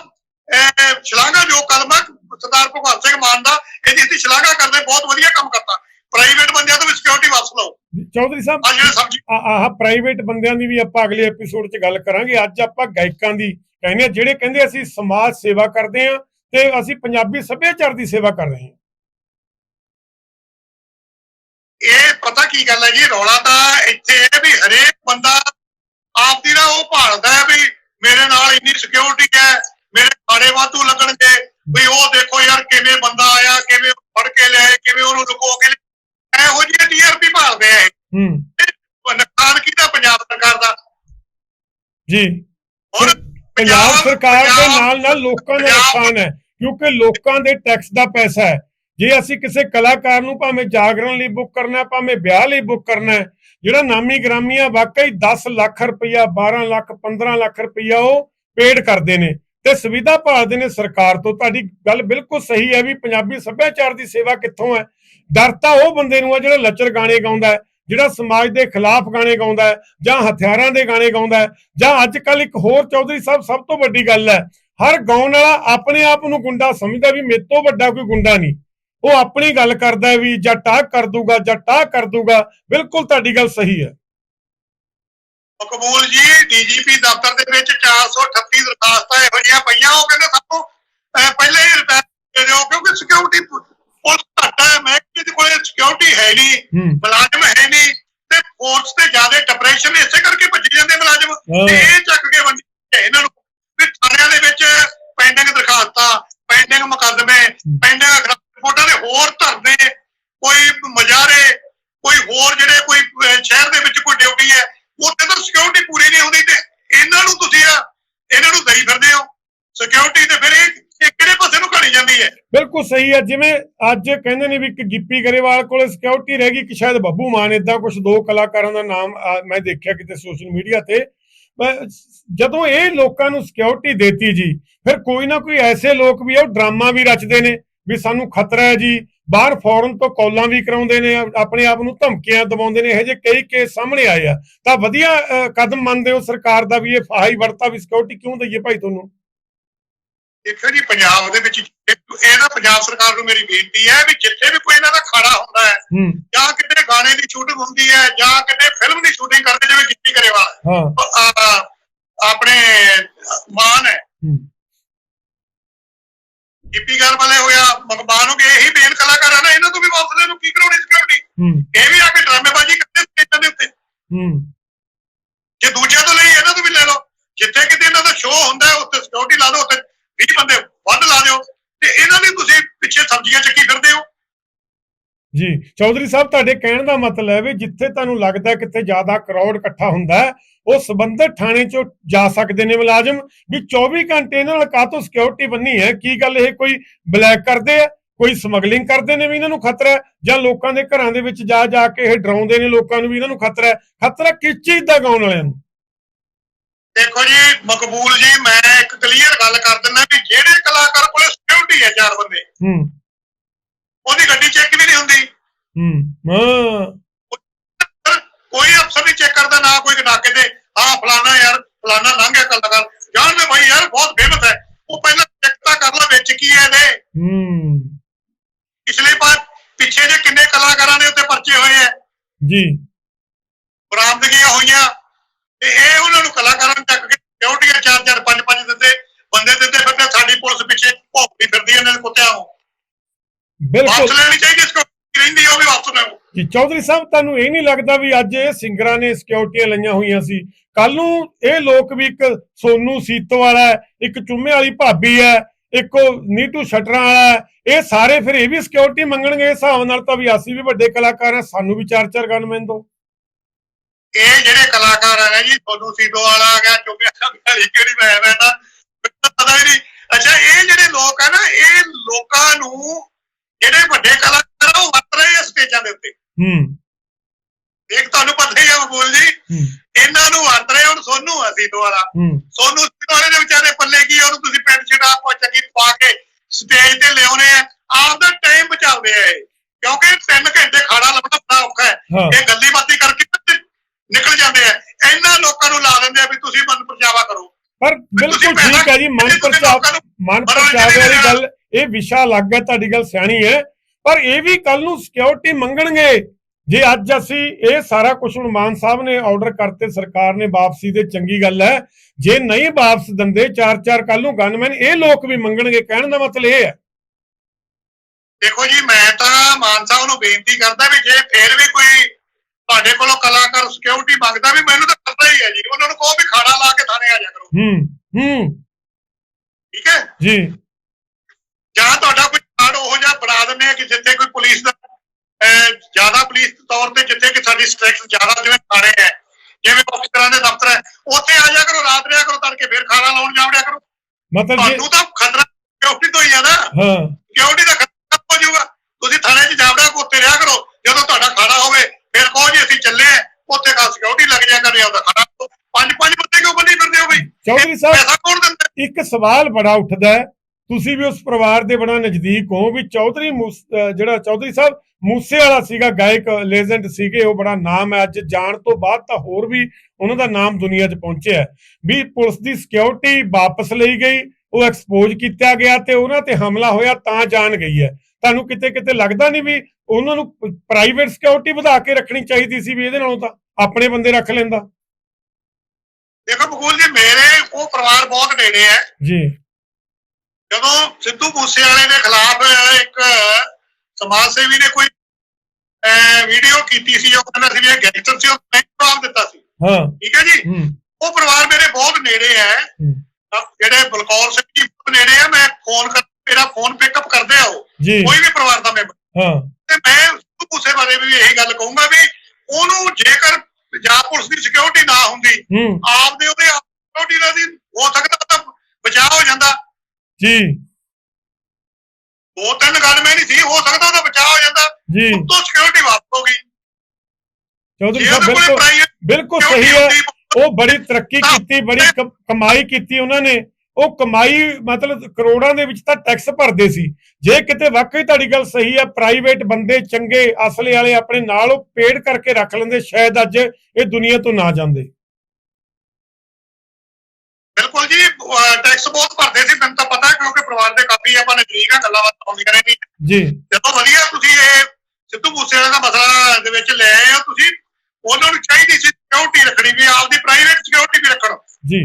[SPEAKER 2] ਸ਼ਲਾਘਾਯੋਗ ਕਦਮ ਹੈ ਸਰਦਾਰ ਭਗਵੰਤ ਸਿੰਘ ਮਾਨ ਦਾ ਇਹਦੀ ਅਸੀਂ ਸ਼ਲਾਘਾ ਕਰਦੇ ਬਹੁਤ ਵਧੀਆ ਕੰਮ ਕਰਤਾ। ਪ੍ਰਾਈਵੇਟ ਬੰਦਿਆਂ ਤੋਂ ਵੀ ਸਿਕਿਉਰਿਟੀ ਵਾਪਸ ਲਓ।
[SPEAKER 1] ਚੌਧਰੀ ਸਾਹਿਬ ਆਹ ਪ੍ਰਾਈਵੇਟ ਬੰਦਿਆਂ ਦੀ ਵੀ ਆਪਾਂ ਅਗਲੇ ਐਪੀਸੋਡ 'ਚ ਗੱਲ ਕਰਾਂਗੇ। ਅੱਜ ਆਪਾਂ ਗਾਇਕਾਂ ਦੀ ਕਹਿੰਦੇ ਜਿਹੜੇ ਕਹਿੰਦੇ ਅਸੀਂ ਸਮਾਜ ਸੇਵਾ ਕਰਦੇ ਆ ਤੇ ਅਸੀਂ ਪੰਜਾਬੀ ਸੱਭਿਆਚਾਰ ਦੀ ਸੇਵਾ ਕਰ ਰਹੇ ਹਾਂ।
[SPEAKER 2] ਇਹ ਪਤਾ ਕੀ ਗੱਲ ਹੈ ਜੀ ਰੌਲਾ ਤਾਂ ਇੱਥੇ ਹੈ ਵੀ ਹਰੇਕ ਬੰਦਾ ਆਪ ਦੀ ਨਾ ਉਹ ਭਾਲਦਾ ਹੈ ਵੀ ਮੇਰੇ ਨਾਲ ਇੰਨੀ ਸਿਕਿਉਰਿਟੀ ਹੈ ਮੇਰੇ ਖਾੜੇ ਵਾਧੂ ਲੱਗਣਗੇ ਵੀ ਉਹ ਦੇਖੋ ਯਾਰ ਕਿਵੇਂ ਬੰਦਾ ਆਇਆ ਕਿਵੇਂ ਫੜ ਕੇ ਲਿਆਏ ਕਿਵੇਂ ਉਹਨੂੰ ਲੁਕੋ ਕੇ ਲਿਆਏ। ਇਹੋ ਜਿਹੇ ਟੀਆਰਪੀ ਭਾਲਦੇ ਆ।
[SPEAKER 1] ਹੂੰ।
[SPEAKER 2] ਨੁਕਸਾਨ ਕਿਹਦਾ ਪੰਜਾਬ ਸਰਕਾਰ ਦਾ?
[SPEAKER 1] ਜੀ।
[SPEAKER 2] ਹੁਣ
[SPEAKER 1] ਪੰਜਾਬ ਸਰਕਾਰ ਦੇ ਨਾਲ ਨਾਲ ਲੋਕਾਂ ਦਾ ਨੁਕਸਾਨ ਹੈ। ਕਿਉਂਕਿ ਲੋਕਾਂ ਦੇ ਟੈਕਸ ਦਾ ਪੈਸਾ ਹੈ। ਜੇ ਅਸੀਂ ਕਿਸੇ ਕਲਾਕਾਰ ਨੂੰ ਭਾਵੇਂ ਜਾਗਰਣ ਲਈ ਬੁੱਕ ਕਰਨਾ ਭਾਵੇਂ ਵਿਆਹ ਲਈ ਬੁੱਕ ਕਰਨਾ ਜਿਹੜਾ ਨਾਮੀ ਗ੍ਰਾਮੀਆ ਵਾਕਈ 10 ਲੱਖ ਰੁਪਈਆ 12 ਲੱਖ 15 ਲੱਖ ਰੁਪਈਆ ਉਹ ਪੇਡ ਕਰਦੇ ਨੇ ਤੇ ਸੁਵਿਧਾ ਭਾਲਦੇ ਨੇ ਸਰਕਾਰ ਤੋਂ। ਤੁਹਾਡੀ ਗੱਲ ਬਿਲਕੁਲ ਸਹੀ ਹੈ ਵੀ ਪੰਜਾਬੀ ਸੱਭਿਆਚਾਰ ਦੀ ਸੇਵਾ ਕਿੱਥੋਂ ਹੈ। ਡਰ ਤਾਂ ਉਹ ਬੰਦੇ ਨੂੰ ਹੈ ਜਿਹੜਾ ਲੱਚਰ ਗਾਣੇ ਗਾਉਂਦਾ ਹੈ, ਜਿਹੜਾ ਸਮਾਜ ਦੇ ਖਿਲਾਫ ਗਾਣੇ ਗਾਉਂਦਾ ਜਾਂ ਹਥਿਆਰਾਂ ਦੇ ਗਾਣੇ ਗਾਉਂਦਾ ਜਾਂ ਅੱਜ ਕੱਲ ਇੱਕ ਹੋਰ ਚੌਧਰੀ ਸਾਹਿਬ ਸਭ ਤੋਂ ਵੱਡੀ ਗੱਲ ਹੈ ਹਰ ਗਾਉਣ ਵਾਲਾ ਆਪਣੇ ਆਪ ਨੂੰ ਗੁੰਡਾ ਸਮਝਦਾ ਵੀ ਮੇਰੇ ਤੋਂ ਵੱਡਾ ਕੋਈ ਗੁੰਡਾ ਨਹੀਂ। ਉਹ ਆਪਣੀ ਗੱਲ ਕਰਦਾ ਵੀ ਜਾਂ ਟਾਕ ਕਰ ਦੂਗਾ ਜਾਂ ਟਾਕ ਕਰ ਦੂਗਾ ਬਿਲਕੁਲ ਤੁਹਾਡੀ ਗੱਲ ਸਹੀ ਹੈ।
[SPEAKER 2] ਕਬੂਲ ਜੀ ਡੀਜੀਪੀ ਦਫ਼ਤਰ ਦੇ ਵਿੱਚ 438 ਦਰਖਾਸਤਾਂ ਇਹੋ ਜਿਹੀਆਂ ਪਈਆਂ ਉਹ ਕਹਿੰਦੇ ਸਭ ਤੋਂ ਅਹ, ਪਹਿਲੇ ਹੀ ਰਿਟਾਇਰ ਦੇ ਦਿਓ ਕਿਉਂਕਿ ਸਿਕਿਉਰਿਟੀ ਪੁਲਿਸ ਘੱਟ ਹੈ ਮਹਿਕਮੇ ਦੇ ਕੋਲੇ ਸਿਕਿਉਰਿਟੀ ਹੈ ਨਹੀਂ ਮੁਲਾਜ਼ਮ ਹੈ ਨਹੀਂ ਤੇ ਫੋਰਸ ਤੇ ਜ਼ਿਆਦਾ ਡਿਪਰੈਸ਼ਨ ਇਸੇ ਕਰਕੇ ਭੱਜੀ ਜਾਂਦੇ ਮੁਲਾਜ਼ਮ। ਤੇ ਇਹ ਚੱਕ ਕੇ ਵੰਡੀ ਇਹਨਾਂ ਨੂੰ ਵੀ ਥਾਣਿਆਂ ਦੇ ਵਿੱਚ ਪੈਂਡਿੰਗ ਦਰਖਾਸਤਾਂ ਪੈਂਡਿੰਗ ਮੁਕੱਦਮੇ ਪੈਂਡਿੰਗ ਰਿਪੋਰਟਾਂ ਦੇ ਹੋਰ ਧਰਨੇ ਕੋਈ ਮਜਾਰੇ ਕੋਈ ਹੋਰ ਜਿਹੜੇ ਕੋਈ ਸ਼ਹਿਰ ਦੇ ਵਿੱਚ ਕੋਈ ਡਿਊਟੀ ਹੈ ਉੱਥੇ ਤਾਂ ਸਿਕਿਉਰਿਟੀ ਪੂਰੀ ਨਹੀਂ ਹੁੰਦੀ ਤੇ ਇਹਨਾਂ ਨੂੰ ਤੁਸੀਂ ਆ ਇਹਨਾਂ ਨੂੰ ਦਈ ਫਿਰਦੇ ਹੋ। ਸਿਕਿਉਰਿਟੀ ਤੇ ਫਿਰ ਇਹ ਕਿਹੜੇ ਪਾਸੇ ਨੂੰ ਘੜੀ ਜਾਂਦੀ ਹੈ?
[SPEAKER 1] ਬਿਲਕੁਲ ਸਹੀ ਹੈ ਜਿਵੇਂ ਅੱਜ ਕਹਿੰਦੇ ਨੇ ਵੀ ਇੱਕ ਗਿੱਪੀ ਗਰੇਵਾਲ ਕੋਲੇ ਸਿਕਿਉਰਿਟੀ ਰਹਿ ਗਈ ਕਿ ਸ਼ਾਇਦ ਬੱਬੂ ਮਾਨ ਇਦਾਂ ਕੁਝ ਦੋ ਕਲਾਕਾਰਾਂ ਦਾ ਨਾਮ ਮੈਂ ਦੇਖਿਆ ਕਿਤੇ ਸੋਸ਼ਲ ਮੀਡੀਆ ਤੇ ਜਦੋਂ ਇਹ ਲੋਕਾਂ ਨੂੰ ਸਿਕਿਉਰਿਟੀ ਦੇਤੀ ਜੀ ਫਿਰ ਕੋਈ ਨਾ ਕੋਈ ਐਸੇ ਲੋਕ ਵੀ ਆ ਉਹ ਡਰਾਮਾ ਵੀ ਰਚਦੇ ਨੇ ਵੀ ਸਾਨੂੰ ਖਤਰਾ ਹੈ ਜੀ। ਬਾਹਰ ਫੌਰਨ ਤੋਂ ਕਾਲਾਂ ਵੀ ਕਰਾਉਂਦੇ ਨੇ ਆਪਣੇ ਆਪ ਨੂੰ ਧਮਕੀਆਂ ਦਵਾਉਂਦੇ ਨੇ ਇਹੋ ਜਿਹੇ ਕਈ ਕੇਸ ਸਾਹਮਣੇ ਆਏ ਆ। ਤਾਂ ਵਧੀਆ ਕਦਮ ਮੰਨਦੇ ਹੋ ਸਰਕਾਰ ਦਾ ਵੀ ਇਹ ਫਾਹੀ ਵਰਤਾ ਵੀ ਸਿਕਿਉਰਿਟੀ ਕਿਉਂ ਦਈਏ ਭਾਈ ਤੁਹਾਨੂੰ?
[SPEAKER 2] ਦੇਖੋ ਜੀ ਪੰਜਾਬ ਦੇ ਵਿੱਚ ਇਹਦਾ ਪੰਜਾਬ ਸਰਕਾਰ ਨੂੰ ਮੇਰੀ ਬੇਨਤੀ ਹੈ ਵੀ ਜਿੱਥੇ ਵੀ ਕੋਈ ਇਹਨਾਂ ਦਾ ਖਾੜਾ ਹੁੰਦਾ ਹੈ ਜਾਂ ਕਿਤੇ ਗਾਣੇ ਦੀ ਸ਼ੂਟਿੰਗ ਹੁੰਦੀ ਹੈ ਜਾਂ ਕਿਤੇ ਫਿਲਮ ਦੀ ਸ਼ੂਟਿੰਗ ਕਰਦੇ ਜਿਵੇਂ ਗਿੱਪੀ ਗਰੇਵਾਲ
[SPEAKER 1] ਹਾਂ
[SPEAKER 2] ਅਹ ਆਪਣੇ ਮਾਨ ਹੈ
[SPEAKER 1] ਹੂੰ
[SPEAKER 2] ਈਪੀ ਗੱਲ ਵਾਲੇ ਹੋਇਆ ਮਕਬਾਨ ਹੋ ਗਏ ਇਹੀ ਮੇਨ ਕਲਾਕਾਰ ਆ ਨਾ ਕੀ ਕਰਾਉਣੀ ਸਿਕਿਉਰਿਟੀ ਇਹ ਵੀ ਆ ਕੇ ਡਰਾਮੇਬਾਜ਼ੀ ਕਰਦੇ ਸਟੇਜਾਂ ਦੇ ਉੱਤੇ। ਜੇ ਦੂਜਿਆਂ ਤੋਂ ਲਈ ਇਹਨਾਂ ਤੋਂ ਵੀ ਲੈ ਲਓ। ਜਿੱਥੇ ਕਿਤੇ ਇਹਨਾਂ ਦਾ ਸ਼ੋਅ ਹੁੰਦਾ ਉੱਥੇ ਸਿਕਿਉਰਿਟੀ ਲਾ ਦਿਓ ਉੱਥੇ 20 ਬੰਦੇ ਵੱਧ ਲਾ ਦਿਓ। ਤੇ ਇਹਨਾਂ ਦੀ ਤੁਸੀਂ ਪਿੱਛੇ ਸਬਜ਼ੀਆਂ ਚੱਕੀ ਫਿਰਦੇ ਹੋ।
[SPEAKER 1] ਜੀ ਚੌਧਰੀ ਸਾਹਿਬ ਤੁਹਾਡੇ ਕਹਿਣ ਦਾ ਮਤਲਬ ਹੈ ਵੀ ਜਿੱਥੇ ਤੁਹਾਨੂੰ ਲੱਗਦਾ ਕਿਤੇ ਜ਼ਿਆਦਾ ਕਰਾਊਡ ਇਕੱਠਾ ਹੁੰਦਾ ਉਹ ਸਬੰਧਤ ਥਾਣੇ ਚੋਂ ਜਾ ਸਕਦੇ ਨੇ ਮੁਲਾਜ਼ਮ। ਵੀ 24 ਘੰਟੇ ਇਹਨਾਂ ਨਾਲ ਕਾਹਤੋਂ ਸਿਕਿਉਰਿਟੀ ਬੰਨੀ ਹੈ? ਕੀ ਗੱਲ ਇਹ ਕੋਈ ਬਲੈਕ ਕਰਦੇ ਆ? ਕੋਈ ਸਮਗਲਿੰਗ ਕਰਦੇ ਨੇ ਵੀ ਇਹਨਾਂ ਨੂੰ ਖਤਰਾ ਹੈ ਜਾਂ ਲੋਕਾਂ ਦੇ ਘਰਾਂ ਦੇ ਵਿੱਚ ਜਾ ਜਾ ਕੇ ਇਹ ਡਰਾਉਂਦੇ ਨੇ ਲੋਕਾਂ ਨੂੰ ਵੀ ਇਹਨਾਂ ਨੂੰ ਖਤਰਾ ਹੈ? ਖਤਰਾ ਕਿਸ ਚੀਜ਼ ਦਾ ਗਾਉਣ ਵਾਲਿਆਂ ਨੂੰ?
[SPEAKER 2] ਦੇਖੋ ਜੀ ਮਕਬੂਲ ਜੀ ਮੈਂ ਇੱਕ ਕਲੀਅਰ ਗੱਲ ਕਰ ਦਿੰਦਾ ਵੀ ਜਿਹੜੇ ਕਲਾਕਾਰ ਕੋਲੇ ਸਿਕਿਉਰਿਟੀ ਹੈ ਚਾਰ ਬੰਦੇ
[SPEAKER 1] ਹੂੰ।
[SPEAKER 2] ਉਹਦੀ ਗੱਡੀ ਚੈੱਕ ਵੀ ਨਹੀਂ ਹੁੰਦੀ।
[SPEAKER 1] ਹੂੰ ਹਾਂ।
[SPEAKER 2] ਕੋਈ ਅਫਸਰ ਨਹੀਂ ਚੈੱਕ ਕਰਦਾ ਨਾ ਕੋਈ ਨਾਕੇ ਤੇ ਹਾਂ ਫਲਾਣਾ ਯਾਰ ਫਲਾਣਾ ਲੰਘਿਆ ਕਲਾਕਾਰ। ਜਾਣ ਦੇ ਭਾਈ ਯਾਰ ਬਹੁਤ ਫੇਮਸ ਹੈ। ਉਹ ਪਹਿਲਾਂ ਚੈੱਕ ਤਾਂ ਕਰ ਲੈ ਵਿੱਚ ਕੀ ਹੈ ਇਹਦੇ।
[SPEAKER 1] ਹੂੰ।
[SPEAKER 2] ਪਿਛਲੇ ਵਾਰ ਪਿੱਛੇ ਜੇ ਕਿੰਨੇ ਕਲਾਕਾਰਾਂ ਦੇ ਉੱਤੇ ਪਰਚੇ ਹੋਏ ਆ?
[SPEAKER 1] ਜੀ।
[SPEAKER 2] ਬਰਾਮਦਗੀਆਂ ਹੋਈਆਂ ਤੇ ਇਹ ਉਹਨਾਂ ਨੂੰ ਕਲਾਕਾਰਾਂ ਨੂੰ ਚੱਕ ਕੇ ਸਿਕਿਉਰਟੀਆਂ ਚਾਰ ਚਾਰ ਪੰਜ ਪੰਜ ਦਿੰਦੇ ਬੰਦੇ ਦਿੰਦੇ ਫਿਰਦੇ ਸਾਡੀ ਪੁਲਿਸ ਪਿੱਛੇ ਭੌਂਕਦੀ ਫਿਰਦੀ ਇਹਨਾਂ ਦੇ ਕੁੱਤਿਆਂ ਨੂੰ।
[SPEAKER 1] ਬਿਲਕੁਲ।
[SPEAKER 2] ਵਾਪਸ ਲੈਣੀ ਚਾਹੀਦੀ ਇਸ ਰਹਿੰਦੀ ਉਹ ਵੀ ਵਾਪਸ ਲੈਓ।
[SPEAKER 1] ਜੀ ਚੌਧਰੀ ਸਾਹਿਬ ਤੁਹਾਨੂੰ ਇਹ ਨਹੀਂ ਲੱਗਦਾ ਵੀ ਅੱਜ ਇਹ ਸਿੰਗਰਾਂ ਨੇ ਸਿਕਿਉਰਟੀਆਂ ਲਈਆਂ ਹੋਈਆਂ ਸੀ? ਕੱਲ ਨੂੰ ਇਹ ਲੋਕ ਵੀ ਇੱਕ ਸੋਨੂ ਸੀਤੋ ਵਾਲਾ ਇੱਕ ਚੁੰਮੇ ਵਾਲੀ ਭਾਬੀ ਹੈ ਇੱਕ ਨੀਟੂ ਸ਼ਟਰਾਂ ਵਾਲਾ ਇਹ ਸਾਰੇ ਫਿਰ ਇਹ ਵੀ ਸਿਕਿਉਰਿਟੀ ਮੰਗਣਗੇ ਇਸ ਹਿਸਾਬ ਨਾਲ ਤਾਂ ਵੀ ਅਸੀਂ ਵੀ ਵੱਡੇ ਕਲਾਕਾਰ ਹਾਂ ਸਾਨੂੰ ਵੀ ਚਾਰ ਚਾਰ ਗਨਮੈਨ ਦਿਓ
[SPEAKER 2] ਇਹ ਜਿਹੜੇ ਕਲਾਕਾਰ ਆ ਨਾ ਜੀ ਤੁਹਾਨੂੰ ਸੀਦੋ ਵਾਲਾ ਆ ਗਿਆ ਚੁੱਕਿਆ ਵਾਲੀ ਕਿਹੜੀ ਮੈਂ ਮੈਂ ਤਾਂ ਪਤਾ ਹੀ ਨਹੀਂ। ਅੱਛਾ ਇਹ ਜਿਹੜੇ ਲੋਕ ਆ ਨਾ ਇਹ ਲੋਕਾਂ ਨੂੰ ਜਿਹੜੇ ਵੱਡੇ ਕਲਾਕਾਰ ਆ, ਉਹ ਵਰਤ ਰਹੇ ਆ ਸਟੇਜਾਂ ਦੇ ਉੱਤੇ।
[SPEAKER 1] ਹੂੰ।
[SPEAKER 2] ਇੱਕ ਤੁਹਾਨੂੰ ਪਤਾ ਹੀ ਆ ਮਕਬੂਲ ਜੀ ਇਹਨਾਂ ਨੂੰ ਵਰਤ ਰਹੇ ਹੁਣ ਸੋਨੂ ਵਾਲਾ।
[SPEAKER 1] ਹੂੰ।
[SPEAKER 2] ਸੋਨੂ ਵਾਲੇ ਦੇ ਵਿਚਾਰੇ ਪੱਲੇ ਕੀ ਉਹਨੂੰ ਤੁਸੀਂ ਪੈਂਟ ਸ਼ਰਟ ਆਪੋ ਚੰਗੀ ਪਾ ਕੇ ਸਟੇਜ ਤੇ ਲਿਆਉਣੇ ਆ। ਆਪਦਾ ਟਾਈਮ ਬਚਾਉਂਦੇ ਆ ਕਿਉਂਕਿ 3 ਘੰਟੇ ਖਾੜਾ ਲੱਭਣਾ ਬੜਾ ਔਖਾ ਹੈ। ਇਹ ਗੱਲੀ ਬਾਤੀ ਕਰਕੇ ਨਿਕਲ ਜਾਂਦੇ ਆ। ਇਹਨਾਂ ਲੋਕਾਂ ਨੂੰ ਲਾ ਦਿੰਦੇ ਆ ਵੀ ਤੁਸੀਂ ਮਨ ਪਰਚਾਵਾ ਕਰੋ।
[SPEAKER 1] ਪਰ ਬਿਲਕੁਲ ਠੀਕ ਹੈ ਜੀ ਮਨ ਪਰਚਾਵਾ ਮਨ ਪਰਚਾਵੇ ਵਾਲੀ ਗੱਲ ਇਹ ਵਿਸ਼ਾ ਅਲੱਗ ਹੈ ਤੁਹਾਡੀ ਗੱਲ ਸਿਆਣੀ ਹੈ। ਪਰ ਇਹ ਵੀ ਕੱਲ ਨੂੰ ਸਿਕਿਉਰਿਟੀ ਮੰਗਣਗੇ। ਜੇ ਅੱਜ ਅਸੀਂ ਇਹ ਸਾਰਾ ਕੁਝ ਹੁਣ ਮਾਨ ਸਾਹਿਬ ਨੇ ਆਰਡਰ ਕਰਤੇ ਸਰਕਾਰ ਨੇ ਵਾਪਸੀ ਦੇ ਚੰਗੀ ਗੱਲ ਹੈ। ਜੇ ਨਹੀਂ ਵਾਪਸ ਦਿੰਦੇ ਚਾਰ ਚਾਰ ਕੱਲ ਨੂੰ ਗਨਮੈਨ ਇਹ ਲੋਕ ਵੀ ਮੰਗਣਗੇ। ਕਹਿਣ ਦਾ ਮਤਲਬ ਇਹ ਹੈ।
[SPEAKER 2] ਦੇਖੋ ਜੀ ਮੈਂ ਤਾਂ ਮਾਨ ਸਾਹਿਬ ਨੂੰ ਬੇਨਤੀ ਕਰਦਾ ਵੀ ਜੇ ਫੇਰ ਵੀ ਕੋਈ ਤੁਹਾਡੇ ਕੋਲੋਂ ਕਲਾਕਾਰ ਸਿਕਿਉਰਿਟੀ ਮੰਗਦਾ ਵੀ ਮੈਨੂੰ ਤਾਂ ਪਤਾ ਹੀ ਹੈ ਜੀ। ਉਹਨਾਂ ਨੂੰ ਕਹੋ ਵੀ ਖਾਣਾ ਲਾ ਕੇ ਥਾਣੇ ਆ ਜਾ ਕਰੋ।
[SPEAKER 1] ਹੂੰ ਹੂੰ।
[SPEAKER 2] ਠੀਕ ਹੈ?
[SPEAKER 1] ਜੀ।
[SPEAKER 2] ਜਾਂ ਤੁਹਾਡਾ ਕੋਈ ਕਾਰਡ ਉਹੋ ਜਿਹਾ ਬਣਾ ਦਿੰਦੇ ਆ ਕਿ ਜਿੱਥੇ ਕੋਈ ਪੁਲਿਸ ਦਾ ਜ਼ਿਆਦਾ ਪੁਲਿਸ ਦੇ ਤੌਰ ਤੇ ਜਿੱਥੇ ਕਿ ਸਾਡੀ ਸਟ੍ਰਿਕਟ ਜ਼ਿਆਦਾ ਜਿਵੇਂ ਥਾਣੇ ਹੈ ਜਿਵੇਂ ਅਫਸਰਾਂ ਦੇ ਦਫ਼ਤਰ ਹੈ ਉੱਥੇ ਆ ਜਾ ਕਰੋ ਰਾਤ ਰਿਆ ਕਰੋ ਤੜਕੇ ਫੇਰ ਖਾਣਾ ਲਾਉਣ ਜਾਵੜਿਆ ਕਰੋ।
[SPEAKER 1] ਮਤਲਬ ਜੇ
[SPEAKER 2] ਤੁਹਾਨੂੰ ਤਾਂ ਖਤਰਾ ਸਿਕਿਉਰਿਟੀ ਤੋਂ ਹੀ ਆ ਨਾ।
[SPEAKER 1] ਹਾਂ।
[SPEAKER 2] ਸਿਕਿਉਰਿਟੀ ਦਾ ਖਤਰਾ ਹੋ ਜਾਊਗਾ ਤੁਸੀਂ ਥਾਣੇ 'ਚ ਜਾਵੜਿਆ ਕੋ ਉੱਥੇ ਰਿਹਾ ਕਰੋ। ਜਦੋਂ ਤੁਹਾਡਾ ਖਾਣਾ ਹੋਵੇ ਫਿਰ ਕਹੋ ਜੀ ਅਸੀਂ ਚੱਲੇ ਆ ਉੱਥੇ ਕਾ ਸਿਕਿਉਰਿਟੀ ਲੱਗ ਜਾ ਕਰੇ ਉਹਦਾ ਖਾਣਾ। ਪੰਜ ਪੰਜ ਬੰਦੇ ਕਿਉਂ ਬੰਨੀ ਫਿਰਦੇ ਹੋ ਬਈ?
[SPEAKER 1] ਚੌਧਰੀ ਸਾਹਿਬ
[SPEAKER 2] ਪੈਸਾ ਕੌਣ ਦਿੰਦਾ?
[SPEAKER 1] ਇੱਕ ਸਵਾਲ ਬੜਾ ਉੱਠਦਾ ਹੈ। ਤੁਸੀਂ ਵੀ ਉਸ ਪਰਿਵਾਰ ਦੇ ਬੜਾ ਨਜ਼ਦੀਕ ਹੋ ਵੀ ਚੌਧਰੀ ਜਿਹੜਾ ਚੌਧਰੀ ਸਾਹਿਬ ਮੂਸੇ ਵਾਲਾ ਸੀਗਾ ਗਾਇਕ ਲੈਜੈਂਡ ਸੀਗੇ ਉਹ ਬੜਾ ਨਾਮ ਹੈ। ਅੱਜ ਜਾਣ ਤੋਂ ਬਾਅਦ ਤਾਂ ਹੋਰ ਵੀ ਉਹਨਾਂ ਦਾ ਨਾਮ ਦੁਨੀਆ 'ਚ ਪਹੁੰਚਿਆ। ਵੀ ਪੁਲਿਸ ਦੀ ਸਿਕਿਉਰਿਟੀ ਵਾਪਸ ਲਈ ਗਈ ਉਹ ਐਕਸਪੋਜ਼ ਕੀਤਾ ਗਿਆ ਤੇ ਉਹਨਾਂ ਤੇ ਹਮਲਾ ਹੋਇਆ ਤਾਂ ਜਾਣ ਗਈ ਹੈ। ਤੁਹਾਨੂੰ ਕਿਤੇ ਕਿਤੇ ਲੱਗਦਾ ਨਹੀਂ ਵੀ ਉਹਨਾਂ ਨੂੰ ਪ੍ਰਾਈਵੇਟ ਸਿਕਿਉਰਿਟੀ ਵਧਾ ਕੇ ਰੱਖਣੀ ਚਾਹੀਦੀ ਸੀ ਵੀ ਇਹਦੇ ਨਾਲੋਂ ਤਾਂ ਆਪਣੇ ਬੰਦੇ ਰੱਖ ਲੈਂਦਾ?
[SPEAKER 2] ਦੇਖੋ ਬਕੂਲ ਜੀ ਮੇਰੇ ਉਹ ਪਰਿਵਾਰ ਬਹੁਤ ਨੇੜੇ ਹੈ।
[SPEAKER 1] ਜੀ।
[SPEAKER 2] ਜਦੋਂ ਸਿੱਧੂ ਮੂਸੇ ਵਾਲੇ ਦੇ ਖਿਲਾਫ ਇੱਕ ਸਮਾਜ ਸੇਵੀ ਨੇ ਕੋਈ ਵੀਡੀਓ ਕੀਤੀ ਸੀ ਉਹ ਕਹਿੰਦਾ ਸੀ ਵੀ ਇਹ ਗੈਂਗਸਟਰ ਸੀ ਉਹ ਜਵਾਬ ਦਿੱਤਾ ਸੀ।
[SPEAKER 1] ਹਾਂ।
[SPEAKER 2] ਠੀਕ ਹੈ ਜੀ? ਉਹ ਪਰਿਵਾਰ ਮੇਰੇ ਬਹੁਤ ਨੇੜੇ ਹੈ। ਜਿਹੜੇ ਬਲਕੌਰ ਸਿੰਘ ਜੀ ਬਹੁਤ ਨੇੜੇ ਆ ਮੈਂ ਫੋਨ ਕਰ ਮੇਰਾ ਫੋਨ ਪਿਕਅਪ ਕਰਦੇ ਆ ਉਹ। ਕੋਈ ਵੀ ਪਰਿਵਾਰ ਦਾ ਮੈਂਬਰ
[SPEAKER 1] ਹਾਂ।
[SPEAKER 2] ਤੇ ਮੈਂ ਸਿੱਧੂ ਮੂਸੇ ਬਾਰੇ ਵੀ ਇਹੀ ਗੱਲ ਕਹੂੰਗਾ ਵੀ ਉਹਨੂੰ ਜੇਕਰ ਪੰਜਾਬ ਪੁਲਿਸ ਦੀ ਸਿਕਿਉਰਿਟੀ ਨਾ ਹੁੰਦੀ ਆਪ ਦੇ ਉਹਦੇ ਸਿਕਿਉਰਿਟੀ ਦਾ ਦੀ ਹੋ ਸਕਦਾ ਤਾਂ ਬਚਾਅ ਹੋ ਜਾਂਦਾ।
[SPEAKER 1] ਜੀ।
[SPEAKER 2] ਦੋ ਤਿੰਨ ਗੱਲ ਮੈਂ ਨਹੀਂ ਸੀ ਹੋ ਸਕਦਾ ਉਹਦਾ ਬਚਾਅ ਹੋ ਜਾਂਦਾ।
[SPEAKER 1] ਜੀ।
[SPEAKER 2] ਉੱਤੋਂ ਸਿਕਿਉਰਿਟੀ ਵਾਪਸ ਹੋ ਗਈ।
[SPEAKER 1] ਚੌਧਰੀ ਸਾਹਿਬ ਬਿਲਕੁਲ ਬਿਲਕੁਲ ਸਹੀ ਹੈ। ਉਹ ਬੜੀ ਤਰੱਕੀ ਕੀਤੀ ਬੜੀ ਕਮਾਈ ਕੀਤੀ ਉਹਨਾਂ ਨੇ। ਉਹ ਕਮਾਈ ਮਤਲਬ ਕਰੋੜਾਂ ਦੇ ਵਿੱਚ ਤਾਂ ਟੈਕਸ ਭਰਦੇ ਸੀ। ਜੇ ਕਿਤੇ ਵਾਕਈ ਤੁਹਾਡੀ ਗੱਲ ਸਹੀ ਹੈ ਪ੍ਰਾਈਵੇਟ ਬੰਦੇ ਚੰਗੇ ਅਸਲੇ ਵਾਲੇ ਆਪਣੇ ਨਾਲ ਉਹ ਪੇਡ ਕਰਕੇ ਰੱਖ ਲੈਂਦੇ ਸ਼ਾਇਦ ਅੱਜ ਇਹ ਦੁਨੀਆ ਤੋਂ ਨਾ ਜਾਂਦੇ।
[SPEAKER 2] ਬਿਲਕੁਲ ਜੀ ਟੈਕਸ ਬਹੁਤ ਭਰਦੇ ਸੀ ਮੈਨੂੰ ਤਾਂ ਪਤਾ ਕਿਉਂਕਿ ਪਰਿਵਾਰ ਦੇ ਕਾਫੀ ਆਪਾਂ ਨਜ਼ਦੀਕ ਆ ਗੱਲਾਂ ਬਾਤਾਂ ਹੁੰਦੀਆਂ ਨੇ
[SPEAKER 1] ਜੀ।
[SPEAKER 2] ਜਦੋਂ ਵਧੀਆ ਤੁਸੀਂ ਇਹ ਸਿੱਧੂ ਮੂਸੇਵਾਲੇ ਦਾ ਮਸਲਾ ਦੇ ਵਿੱਚ ਲੈ ਆਏ ਹੋ ਤੁਸੀਂ। ਉਹਨਾਂ ਨੂੰ ਚਾਹੀਦੀ ਸੀ ਸਿਕਿਉਰਿਟੀ ਰੱਖਣੀ ਵੀ ਆਪਦੀ ਪ੍ਰਾਈਵੇਟ ਸਿਕਿਉਰਿਟੀ ਵੀ ਰੱਖਣ।
[SPEAKER 1] ਜੀ।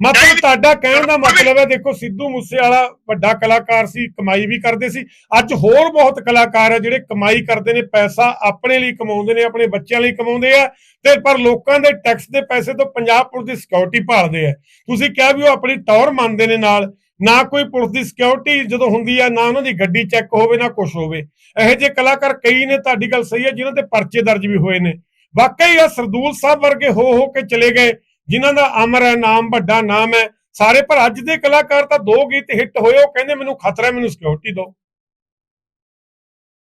[SPEAKER 1] ਮਤਲਬ ਤੁਹਾਡਾ ਕਹਿਣ ਦਾ ਮਤਲਬ ਹੈ ਦੇਖੋ ਸਿੱਧੂ ਮੂਸੇ ਵਾਲਾ ਵੱਡਾ ਕਲਾਕਾਰ ਸੀ ਕਮਾਈ ਵੀ ਕਰਦੇ ਸੀ। ਅੱਜ ਹੋਰ ਬਹੁਤ ਕਲਾਕਾਰ ਆ ਜਿਹੜੇ ਕਮਾਈ ਕਰਦੇ ਨੇ ਪੈਸਾ ਆਪਣੇ ਲਈ ਕਮਾਉਂਦੇ ਨੇ ਆਪਣੇ ਬੱਚਿਆਂ ਲਈ ਕਮਾਉਂਦੇ ਆ। ਤੇ ਪਰ ਲੋਕਾਂ ਦੇ ਟੈਕਸ ਦੇ ਪੈਸੇ ਤੋਂ ਪੰਜਾਬ ਪੁਲਿਸ ਦੀ ਸਿਕਿਉਰਿਟੀ ਭਾਲਦੇ ਆ। ਤੁਸੀਂ ਕਿਹਾ ਵੀ ਉਹ ਆਪਣੀ ਟੌਰ ਮੰਨਦੇ ਨੇ ਨਾਲ। ਨਾ ਕੋਈ ਪੁਲਿਸ ਦੀ ਸਿਕਿਉਰਿਟੀ ਜਦੋਂ ਹੁੰਦੀ ਆ ਨਾ ਉਹਨਾਂ ਦੀ ਗੱਡੀ ਚੈੱਕ ਹੋਵੇ ਨਾ ਕੁਝ ਹੋਵੇ। ਇਹੋ ਜਿਹੇ ਕਲਾਕਾਰ ਕਈ ਨੇ ਤੁਹਾਡੀ ਗੱਲ ਸਹੀ ਹੈ ਜਿਨ੍ਹਾਂ ਤੇ ਪਰਚੇ ਦਰਜ ਵੀ ਹੋਏ ਨੇ। ਵਾਕਈ ਆ ਸਰਦੂਲ ਸਾਹਿਬ ਵਰਗੇ ਹੋ ਹੋ ਕੇ ਚਲੇ ਗਏ। ਜਿਨ੍ਹਾਂ ਦਾ ਅਮਰ ਹੈ ਨਾਮ ਵੱਡਾ ਨਾਮ ਹੈ ਸਾਰੇ ਪਰ ਅੱਜ ਦੇ ਕਲਾਕਾਰ ਤਾਂ ਦੋ ਗੀਤ ਹਿੱਟ ਹੋਏ ਉਹ ਕਹਿੰਦੇ ਮੈਨੂੰ ਖਤਰਾ ਮੈਨੂੰ ਸਿਕਿਉਰਿਟੀ ਦਿਓ।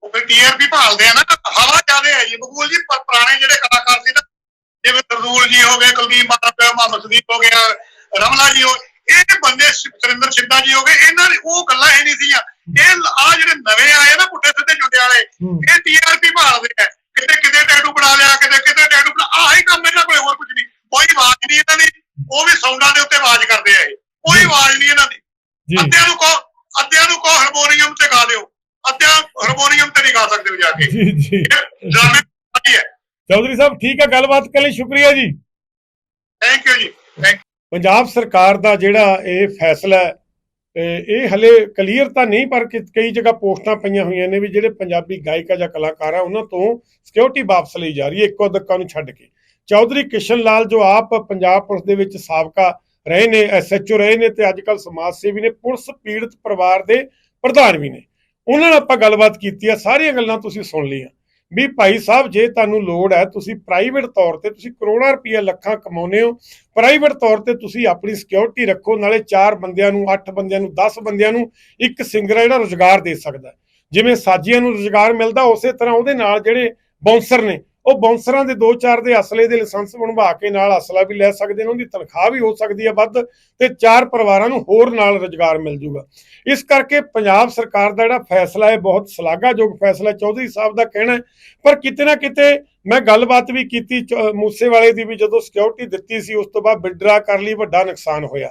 [SPEAKER 2] ਉਹ ਫਿਰ ਟੀਆਰਪੀ ਭਾਲਦੇ ਆ ਨਾ ਹਵਾ ਜ਼ਿਆਦੇ ਹੈ ਜੀ ਮਕਬੂਲ ਜੀ ਪੁਰਾਣੇ ਜਿਹੜੇ ਕਲਾਕਾਰ ਸੀ ਨਾ ਜਿਵੇਂ ਸਰਦੂਲ ਜੀ ਹੋ ਗਏ ਕੁਲਦੀਪ ਮਾਨਪਿਆ ਮੁਹੰਮਦ ਸਦੀਕ ਹੋ ਗਿਆ ਰਮਲਾ ਜੀ ਹੋ ਇਹ ਬੰਦੇ ਸ- ਸੁਰਿੰਦਰ ਸਿੱਧਾ ਜੀ ਹੋ ਗਏ ਇਹਨਾਂ ਦੀ ਉਹ ਗੱਲਾਂ ਹੀ ਨਹੀਂ ਸੀਆਂ ਇਹ ਆ ਜਿਹੜੇ ਨਵੇਂ ਆਏ ਨਾ ਪੁੱਠੇ ਸਿੱਧੇ ਜੁੱਡੇ ਵਾਲੇ ਇਹ ਟੀਆਰਪੀ ਭਾਲਦੇ ਆ ਕਿਤੇ ਕਿਤੇ ਟੈਟੂ ਬਣਾ ਲਿਆ ਕਿਤੇ ਕਿਤੇ ਟੈਟੂ ਬਣਾ ਆਹ ਹੀ ਕੰਮ ਇਹਨਾਂ ਕੋਲ ਹੋਰ ਕੁਝ ਨਹੀਂ। ਕੋਈ ਆਵਾਜ਼ ਨਹੀਂ ਇਹਨਾਂ ਦੀ ਉਹ ਵੀ ਸਾਊਂਡਾਂ ਦੇ ਉੱਤੇ ਆਵਾਜ਼ ਕਰਦੇ ਆ ਇਹ। ਕੋਈ ਆਵਾਜ਼ ਨਹੀਂ ਇਹਨਾਂ ਦੀ। ਅੱਧਿਆਂ ਨੂੰ ਕਹੋ ਅੱਧਿਆਂ ਨੂੰ ਕਹੋ ਹਾਰਮੋਨੀਅਮ ਤੇ ਗਾ ਦਿਓ। ਅੱਧਿਆਂ ਹਾਰਮੋਨੀਅਮ ਤੇ ਨਹੀਂ ਗਾ ਸਕਦੇ ਜਾ ਕੇ।
[SPEAKER 1] ਜੀ ਜੀ।
[SPEAKER 2] ਡਰਾਮੇ ਹੈ।
[SPEAKER 1] ਚੌਧਰੀ ਸਾਹਿਬ ਠੀਕ ਹੈ ਗੱਲਬਾਤ ਕਰਨ ਲਈ ਸ਼ੁਕਰੀਆ ਜੀ।
[SPEAKER 2] ਥੈਂਕ ਯੂ ਜੀ। ਥੈਂਕ
[SPEAKER 1] ਪੰਜਾਬ ਸਰਕਾਰ ਦਾ ਜਿਹੜਾ ਇਹ ਫੈਸਲਾ ਇਹ ਹਲੇ ਕਲੀਅਰ ਤਾਂ ਨਹੀਂ ਪਰ ਕਿ- ਕਈ ਜਗ੍ਹਾ ਪੋਸਟਾਂ ਪਈਆਂ ਹੋਈਆਂ ਨੇ ਵੀ ਜਿਹੜੇ ਪੰਜਾਬੀ ਗਾਇਕਾ ਜਾਂ ਕਲਾਕਾਰ ਆ ਉਹਨਾਂ ਤੋਂ ਸਿਕਿਉਰਿਟੀ ਵਾਪਸ ਲਈ ਜਾ ਰਹੀ ਹੈ ਇੱਕੋ ਧੱਕਾ ਨੂੰ ਛੱਡ ਕੇ। ਚੌਧਰੀ ਕਿਸ਼ਨ ਲਾਲ ਜੋ ਆਪ ਪੰਜਾਬ ਪੁਲਿਸ ਦੇ ਵਿੱਚ ਸਾਬਕਾ ਰਹੇ ਨੇ ਐਸਐਚਓ ਰਹੇ ਨੇ ਤੇ ਅੱਜ ਕੱਲ ਸਮਾਜ ਸੇਵੀ ਨੇ, ਪੁਲਿਸ ਪੀੜਤ ਪਰਿਵਾਰ ਦੇ ਪ੍ਰਧਾਨ ਵੀ ਨੇ। ਉਹਨਾਂ ਨਾਲ ਆਪਾਂ ਗੱਲਬਾਤ ਕੀਤੀ ਆ, ਸਾਰੀਆਂ ਗੱਲਾਂ ਤੁਸੀਂ ਸੁਣ ਲਈਆਂ। ਵੀ ਭਾਈ ਸਾਹਿਬ, ਜੇ ਤੁਹਾਨੂੰ ਲੋੜ ਹੈ, ਤੁਸੀਂ ਪ੍ਰਾਈਵੇਟ ਤੌਰ ਤੇ ਤੁਸੀਂ ਕਰੋੜਾਂ ਰੁਪਏ ਲੱਖਾਂ ਕਮਾਉਂਦੇ ਹੋ, ਪ੍ਰਾਈਵੇਟ ਤੌਰ ਤੇ ਤੁਸੀਂ ਆਪਣੀ ਸਿਕਿਉਰਿਟੀ ਰੱਖੋ, ਨਾਲੇ 4 ਬੰਦਿਆਂ ਨੂੰ 8 ਬੰਦਿਆਂ ਨੂੰ 10 ਬੰਦਿਆਂ ਨੂੰ ਇੱਕ ਸਿੰਗਰ ਆ ਜਿਹੜਾ ਰੋਜ਼ਗਾਰ ਦੇ ਸਕਦਾ। ਜਿਵੇਂ ਸਾਜੀਆਂ ਨੂੰ ਰੋਜ਼ਗਾਰ ਮਿਲਦਾ, ਉਸੇ ਤਰ੍ਹਾਂ ਉਹਦੇ ਨਾਲ ਜਿਹੜੇ ਬਾਉਂਸਰ ਨੇ ਉਹ ਬਾਉਂਸਰਾਂ ਦੇ 2-4 ਦੇ ਅਸਲੇ ਦੇ ਲਾਇਸੈਂਸ ਬਣਵਾ ਕੇ ਨਾਲ ਅਸਲਾ ਵੀ ਲੈ ਸਕਦੇ ਨੇ, ਉਹਦੀ ਤਨਖਾਹ ਵੀ ਹੋ ਸਕਦੀ ਹੈ ਵੱਧ ਤੇ ਚਾਰ ਪਰਿਵਾਰਾਂ ਨੂੰ ਹੋਰ ਨਾਲ ਰੋਜ਼ਗਾਰ ਮਿਲ ਜੂਗਾ। ਇਸ ਕਰਕੇ ਪੰਜਾਬ ਸਰਕਾਰ ਦਾ ਜਿਹੜਾ ਫੈਸਲਾ ਹੈ, ਬਹੁਤ ਸ਼ਲਾਘਾਯੋਗ ਫੈਸਲਾ ਚੌਧਰੀ ਸਾਹਿਬ ਦਾ ਕਹਿਣਾ ਪਰ ਕਿਤੇ ਨਾ ਕਿਤੇ ਮੈਂ ਗੱਲਬਾਤ ਵੀ ਕੀਤੀ, ਚ- ਮੂਸੇਵਾਲੇ ਦੀ ਵੀ ਜਦੋਂ ਸਿਕਿਉਰਿਟੀ ਦਿੱਤੀ ਸੀ, ਉਸ ਤੋਂ ਬਾਅਦ ਵਿਡਰਾ ਕਰ ਲਈ, ਵੱਡਾ ਨੁਕਸਾਨ ਹੋਇਆ।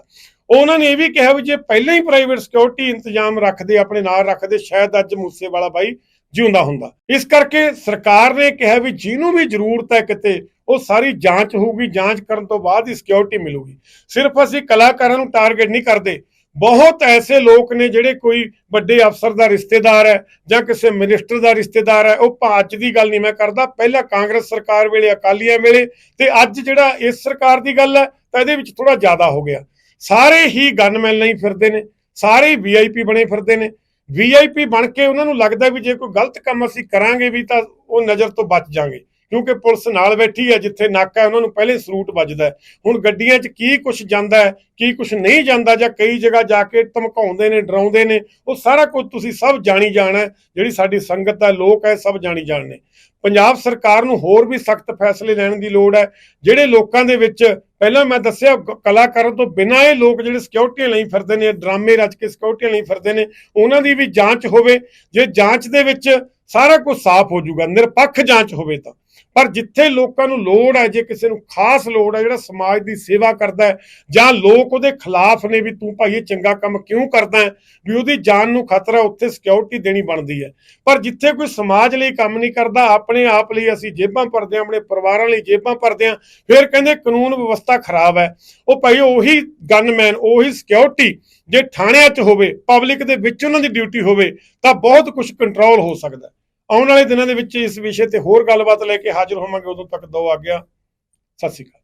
[SPEAKER 1] ਉਹਨਾਂ ਨੇ ਇਹ ਵੀ ਕਿਹਾ ਵੀ ਜੇ ਪਹਿਲਾਂ ਹੀ ਪ੍ਰਾਈਵੇਟ ਸਿਕਿਉਰਿਟੀ ਇੰਤਜ਼ਾਮ ਰੱਖਦੇ, ਆਪਣੇ ਨਾਲ ਰੱਖਦੇ, ਸ਼ਾਇਦ ਅੱਜ ਮੂਸੇਵਾਲਾ ਬਾਈ ਜਿਉਂਦਾ ਹੁੰਦਾ। ਇਸ ਕਰਕੇ ਸਰਕਾਰ ਨੇ ਕਿਹਾ ਵੀ ਜਿਹਨੂੰ ਵੀ ਜ਼ਰੂਰਤ ਹੈ ਕਿਤੇ, ਉਹ ਸਾਰੀ ਜਾਂਚ ਹੋਊਗੀ, ਜਾਂਚ ਕਰਨ ਤੋਂ ਬਾਅਦ ਹੀ ਸਿਕਿਉਰਿਟੀ ਮਿਲੂਗੀ। ਸਿਰਫ ਅਸੀਂ ਕਲਾਕਾਰਾਂ ਨੂੰ ਟਾਰਗੇਟ ਨਹੀਂ ਕਰਦੇ। ਬਹੁਤ ਐਸੇ ਲੋਕ ਨੇ ਜਿਹੜੇ ਕੋਈ ਵੱਡੇ ਅਫਸਰ ਦਾ ਰਿਸ਼ਤੇਦਾਰ ਹੈ ਜਾਂ ਕਿਸੇ ਮਿਨਿਸਟਰ ਦਾ ਰਿਸ਼ਤੇਦਾਰ ਹੈ, ਉਹ ਭਾਜ ਦੀ ਗੱਲ ਨਹੀਂ ਮੈਂ ਕਰਦਾ, ਪਹਿਲਾਂ ਕਾਂਗਰਸ ਸਰਕਾਰ ਵੇਲੇ, ਅਕਾਲੀਆਂ ਵੇਲੇ ਤੇ ਅੱਜ ਜਿਹੜਾ ਇਸ ਸਰਕਾਰ ਦੀ ਗੱਲ ਹੈ, ਤਾਂ ਇਹਦੇ ਵਿੱਚ ਥੋੜਾ ਜ਼ਿਆਦਾ ਹੋ ਗਿਆ। ਸਾਰੇ ਹੀ ਗਨਮੈਨ ਲਈ ਫਿਰਦੇ ਨੇ, ਸਾਰੇ ਹੀ ਵੀਆਈਪੀ ਬਣੇ ਫਿਰਦੇ ਨੇ। ਵੀਆਈਪੀ ਬਣ ਕੇ ਉਹਨਾਂ ਨੂੰ ਲੱਗਦਾ ਵੀ ਜੇ ਕੋਈ ਗਲਤ ਕੰਮ ਅਸੀਂ ਕਰਾਂਗੇ ਵੀ ਤਾਂ ਉਹ ਨਜ਼ਰ ਤੋਂ ਬਚ ਜਾਾਂਗੇ ਕਿਉਂਕਿ ਪੁਲਿਸ ਨਾਲ ਬੈਠੀ ਹੈ, ਜਿੱਥੇ ਨਾਕਾ ਹੈ, ਉਹਨਾਂ ਨੂੰ ਪਹਿਲੇ ਸਲੂਟ ਵੱਜਦਾ ਹੁਣ ਗੱਡੀਆਂ 'ਚ ਕੀ ਕੁਝ ਜਾਂਦਾ ਹੈ, ਕੀ ਕੁਝ ਨਹੀਂ ਜਾਂਦਾ ਜਾਂ ਕਈ ਜਗ੍ਹਾ ਜਾ ਕੇ ਧਮਕਾਉਂਦੇ ਨੇ, ਡਰਾਉਂਦੇ ਨੇ, ਉਹ ਸਾਰਾ ਕੁਝ ਤੁਸੀਂ ਸਭ ਜਾਣੀ ਜਾਣਾ ਹੈ। ਜਿਹੜੀ ਸਾਡੀ ਸੰਗਤ ਹੈ, ਲੋਕ ਹੈ, ਸਭ ਜਾਣੀ ਜਾਣਨੇ ਪੰਜਾਬ ਸਰਕਾਰ ਨੂੰ ਹੋਰ ਵੀ ਸਖਤ ਫੈਸਲੇ ਲੈਣ ਦੀ ਲੋੜ ਹੈ, ਜਿਹੜੇ ਲੋਕਾਂ ਦੇ ਵਿੱਚ ਪਹਿਲਾਂ ਮੈਂ ਦੱਸਿਆ ਕਲਾਕਾਰਾਂ ਤੋਂ ਬਿਨਾਂ ਇਹ ਲੋਕ ਜਿਹੜੇ ਸਿਕਿਉਰਿਟੀਆਂ ਲਈ ਫਿਰਦੇ ਨੇ ਡਰਾਮੇ ਰਚ ਕੇ ਸਿਕਿਉਰਿਟੀਆਂ ਲਈ ਫਿਰਦੇ ਨੇ, ਉਹਨਾਂ ਦੀ ਵੀ ਜਾਂਚ ਹੋਵੇ, ਜੇ ਜਾਂਚ ਦੇ ਵਿੱਚ ਸਾਰਾ ਕੁਝ ਸਾਫ਼ ਹੋ ਜਾਊਗਾ, ਨਿਰਪੱਖ ਜਾਂਚ ਹੋਵੇ ਤਾਂ। ਪਰ ਜਿੱਥੇ ਲੋਕਾਂ ਨੂੰ ਲੋੜ ਹੈ, ਜੇ ਕਿਸੇ ਨੂੰ ਖਾਸ ਲੋੜ ਹੈ, ਜਿਹੜਾ ਸਮਾਜ ਦੀ ਸੇਵਾ ਕਰਦਾ ਹੈ, ਜਾਂ ਲੋਕ ਉਹਦੇ ਖਿਲਾਫ ਨੇ ਵੀ ਤੂੰ ਭਾਈ ਇਹ ਚੰਗਾ ਕੰਮ ਕਿਉਂ ਕਰਦਾ ਹੈ, ਵੀ ਉਹਦੀ ਜਾਨ ਨੂੰ ਖਤਰਾ ਉੱਥੇ ਸਿਕਿਉਰਿਟੀ ਦੇਣੀ ਬਣਦੀ ਹੈ। ਪਰ ਜਿੱਥੇ ਕੋਈ ਸਮਾਜ ਲਈ ਕੰਮ ਨਹੀਂ ਕਰਦਾ, ਆਪਣੇ ਆਪ ਲਈ ਅਸੀਂ ਜੇਬਾਂ ਭਰਦੇ ਹਾਂ, ਆਪਣੇ ਪਰਿਵਾਰਾਂ ਲਈ ਜੇਬਾਂ ਭਰਦੇ ਹਾਂ, ਫਿਰ ਕਹਿੰਦੇ ਕਾਨੂੰਨ ਵਿਵਸਥਾ ਖਰਾਬ ਹੈ। ਉਹ ਭਾਈ ਉਹੀ ਗਨਮੈਨ ਉਹੀ ਸਿਕਿਉਰਿਟੀ ਜੇ ਥਾਣਿਆਂ 'ਚ ਹੋਵੇ ਪਬਲਿਕ ਦੇ ਵਿੱਚ ਉਹਨਾਂ ਦੀ ਡਿਊਟੀ ਹੋਵੇ, ਤਾਂ ਬਹੁਤ ਕੁਝ ਕੰਟਰੋਲ ਹੋ ਸਕਦਾ ਆਉਣ ਵਾਲੇ ਦਿਨਾਂ ਦੇ ਵਿੱਚ ਇਸ ਵਿਸ਼ੇ ਤੇ ਹੋਰ ਗੱਲਬਾਤ ਲੈ ਕੇ ਹਾਜ਼ਰ ਹੋਵਾਂਗੇ। ਉਦੋਂ ਤੱਕ ਦੋ ਆ ਗਿਆ। ਸਤਿ ਸ਼੍ਰੀ ਅਕਾਲ।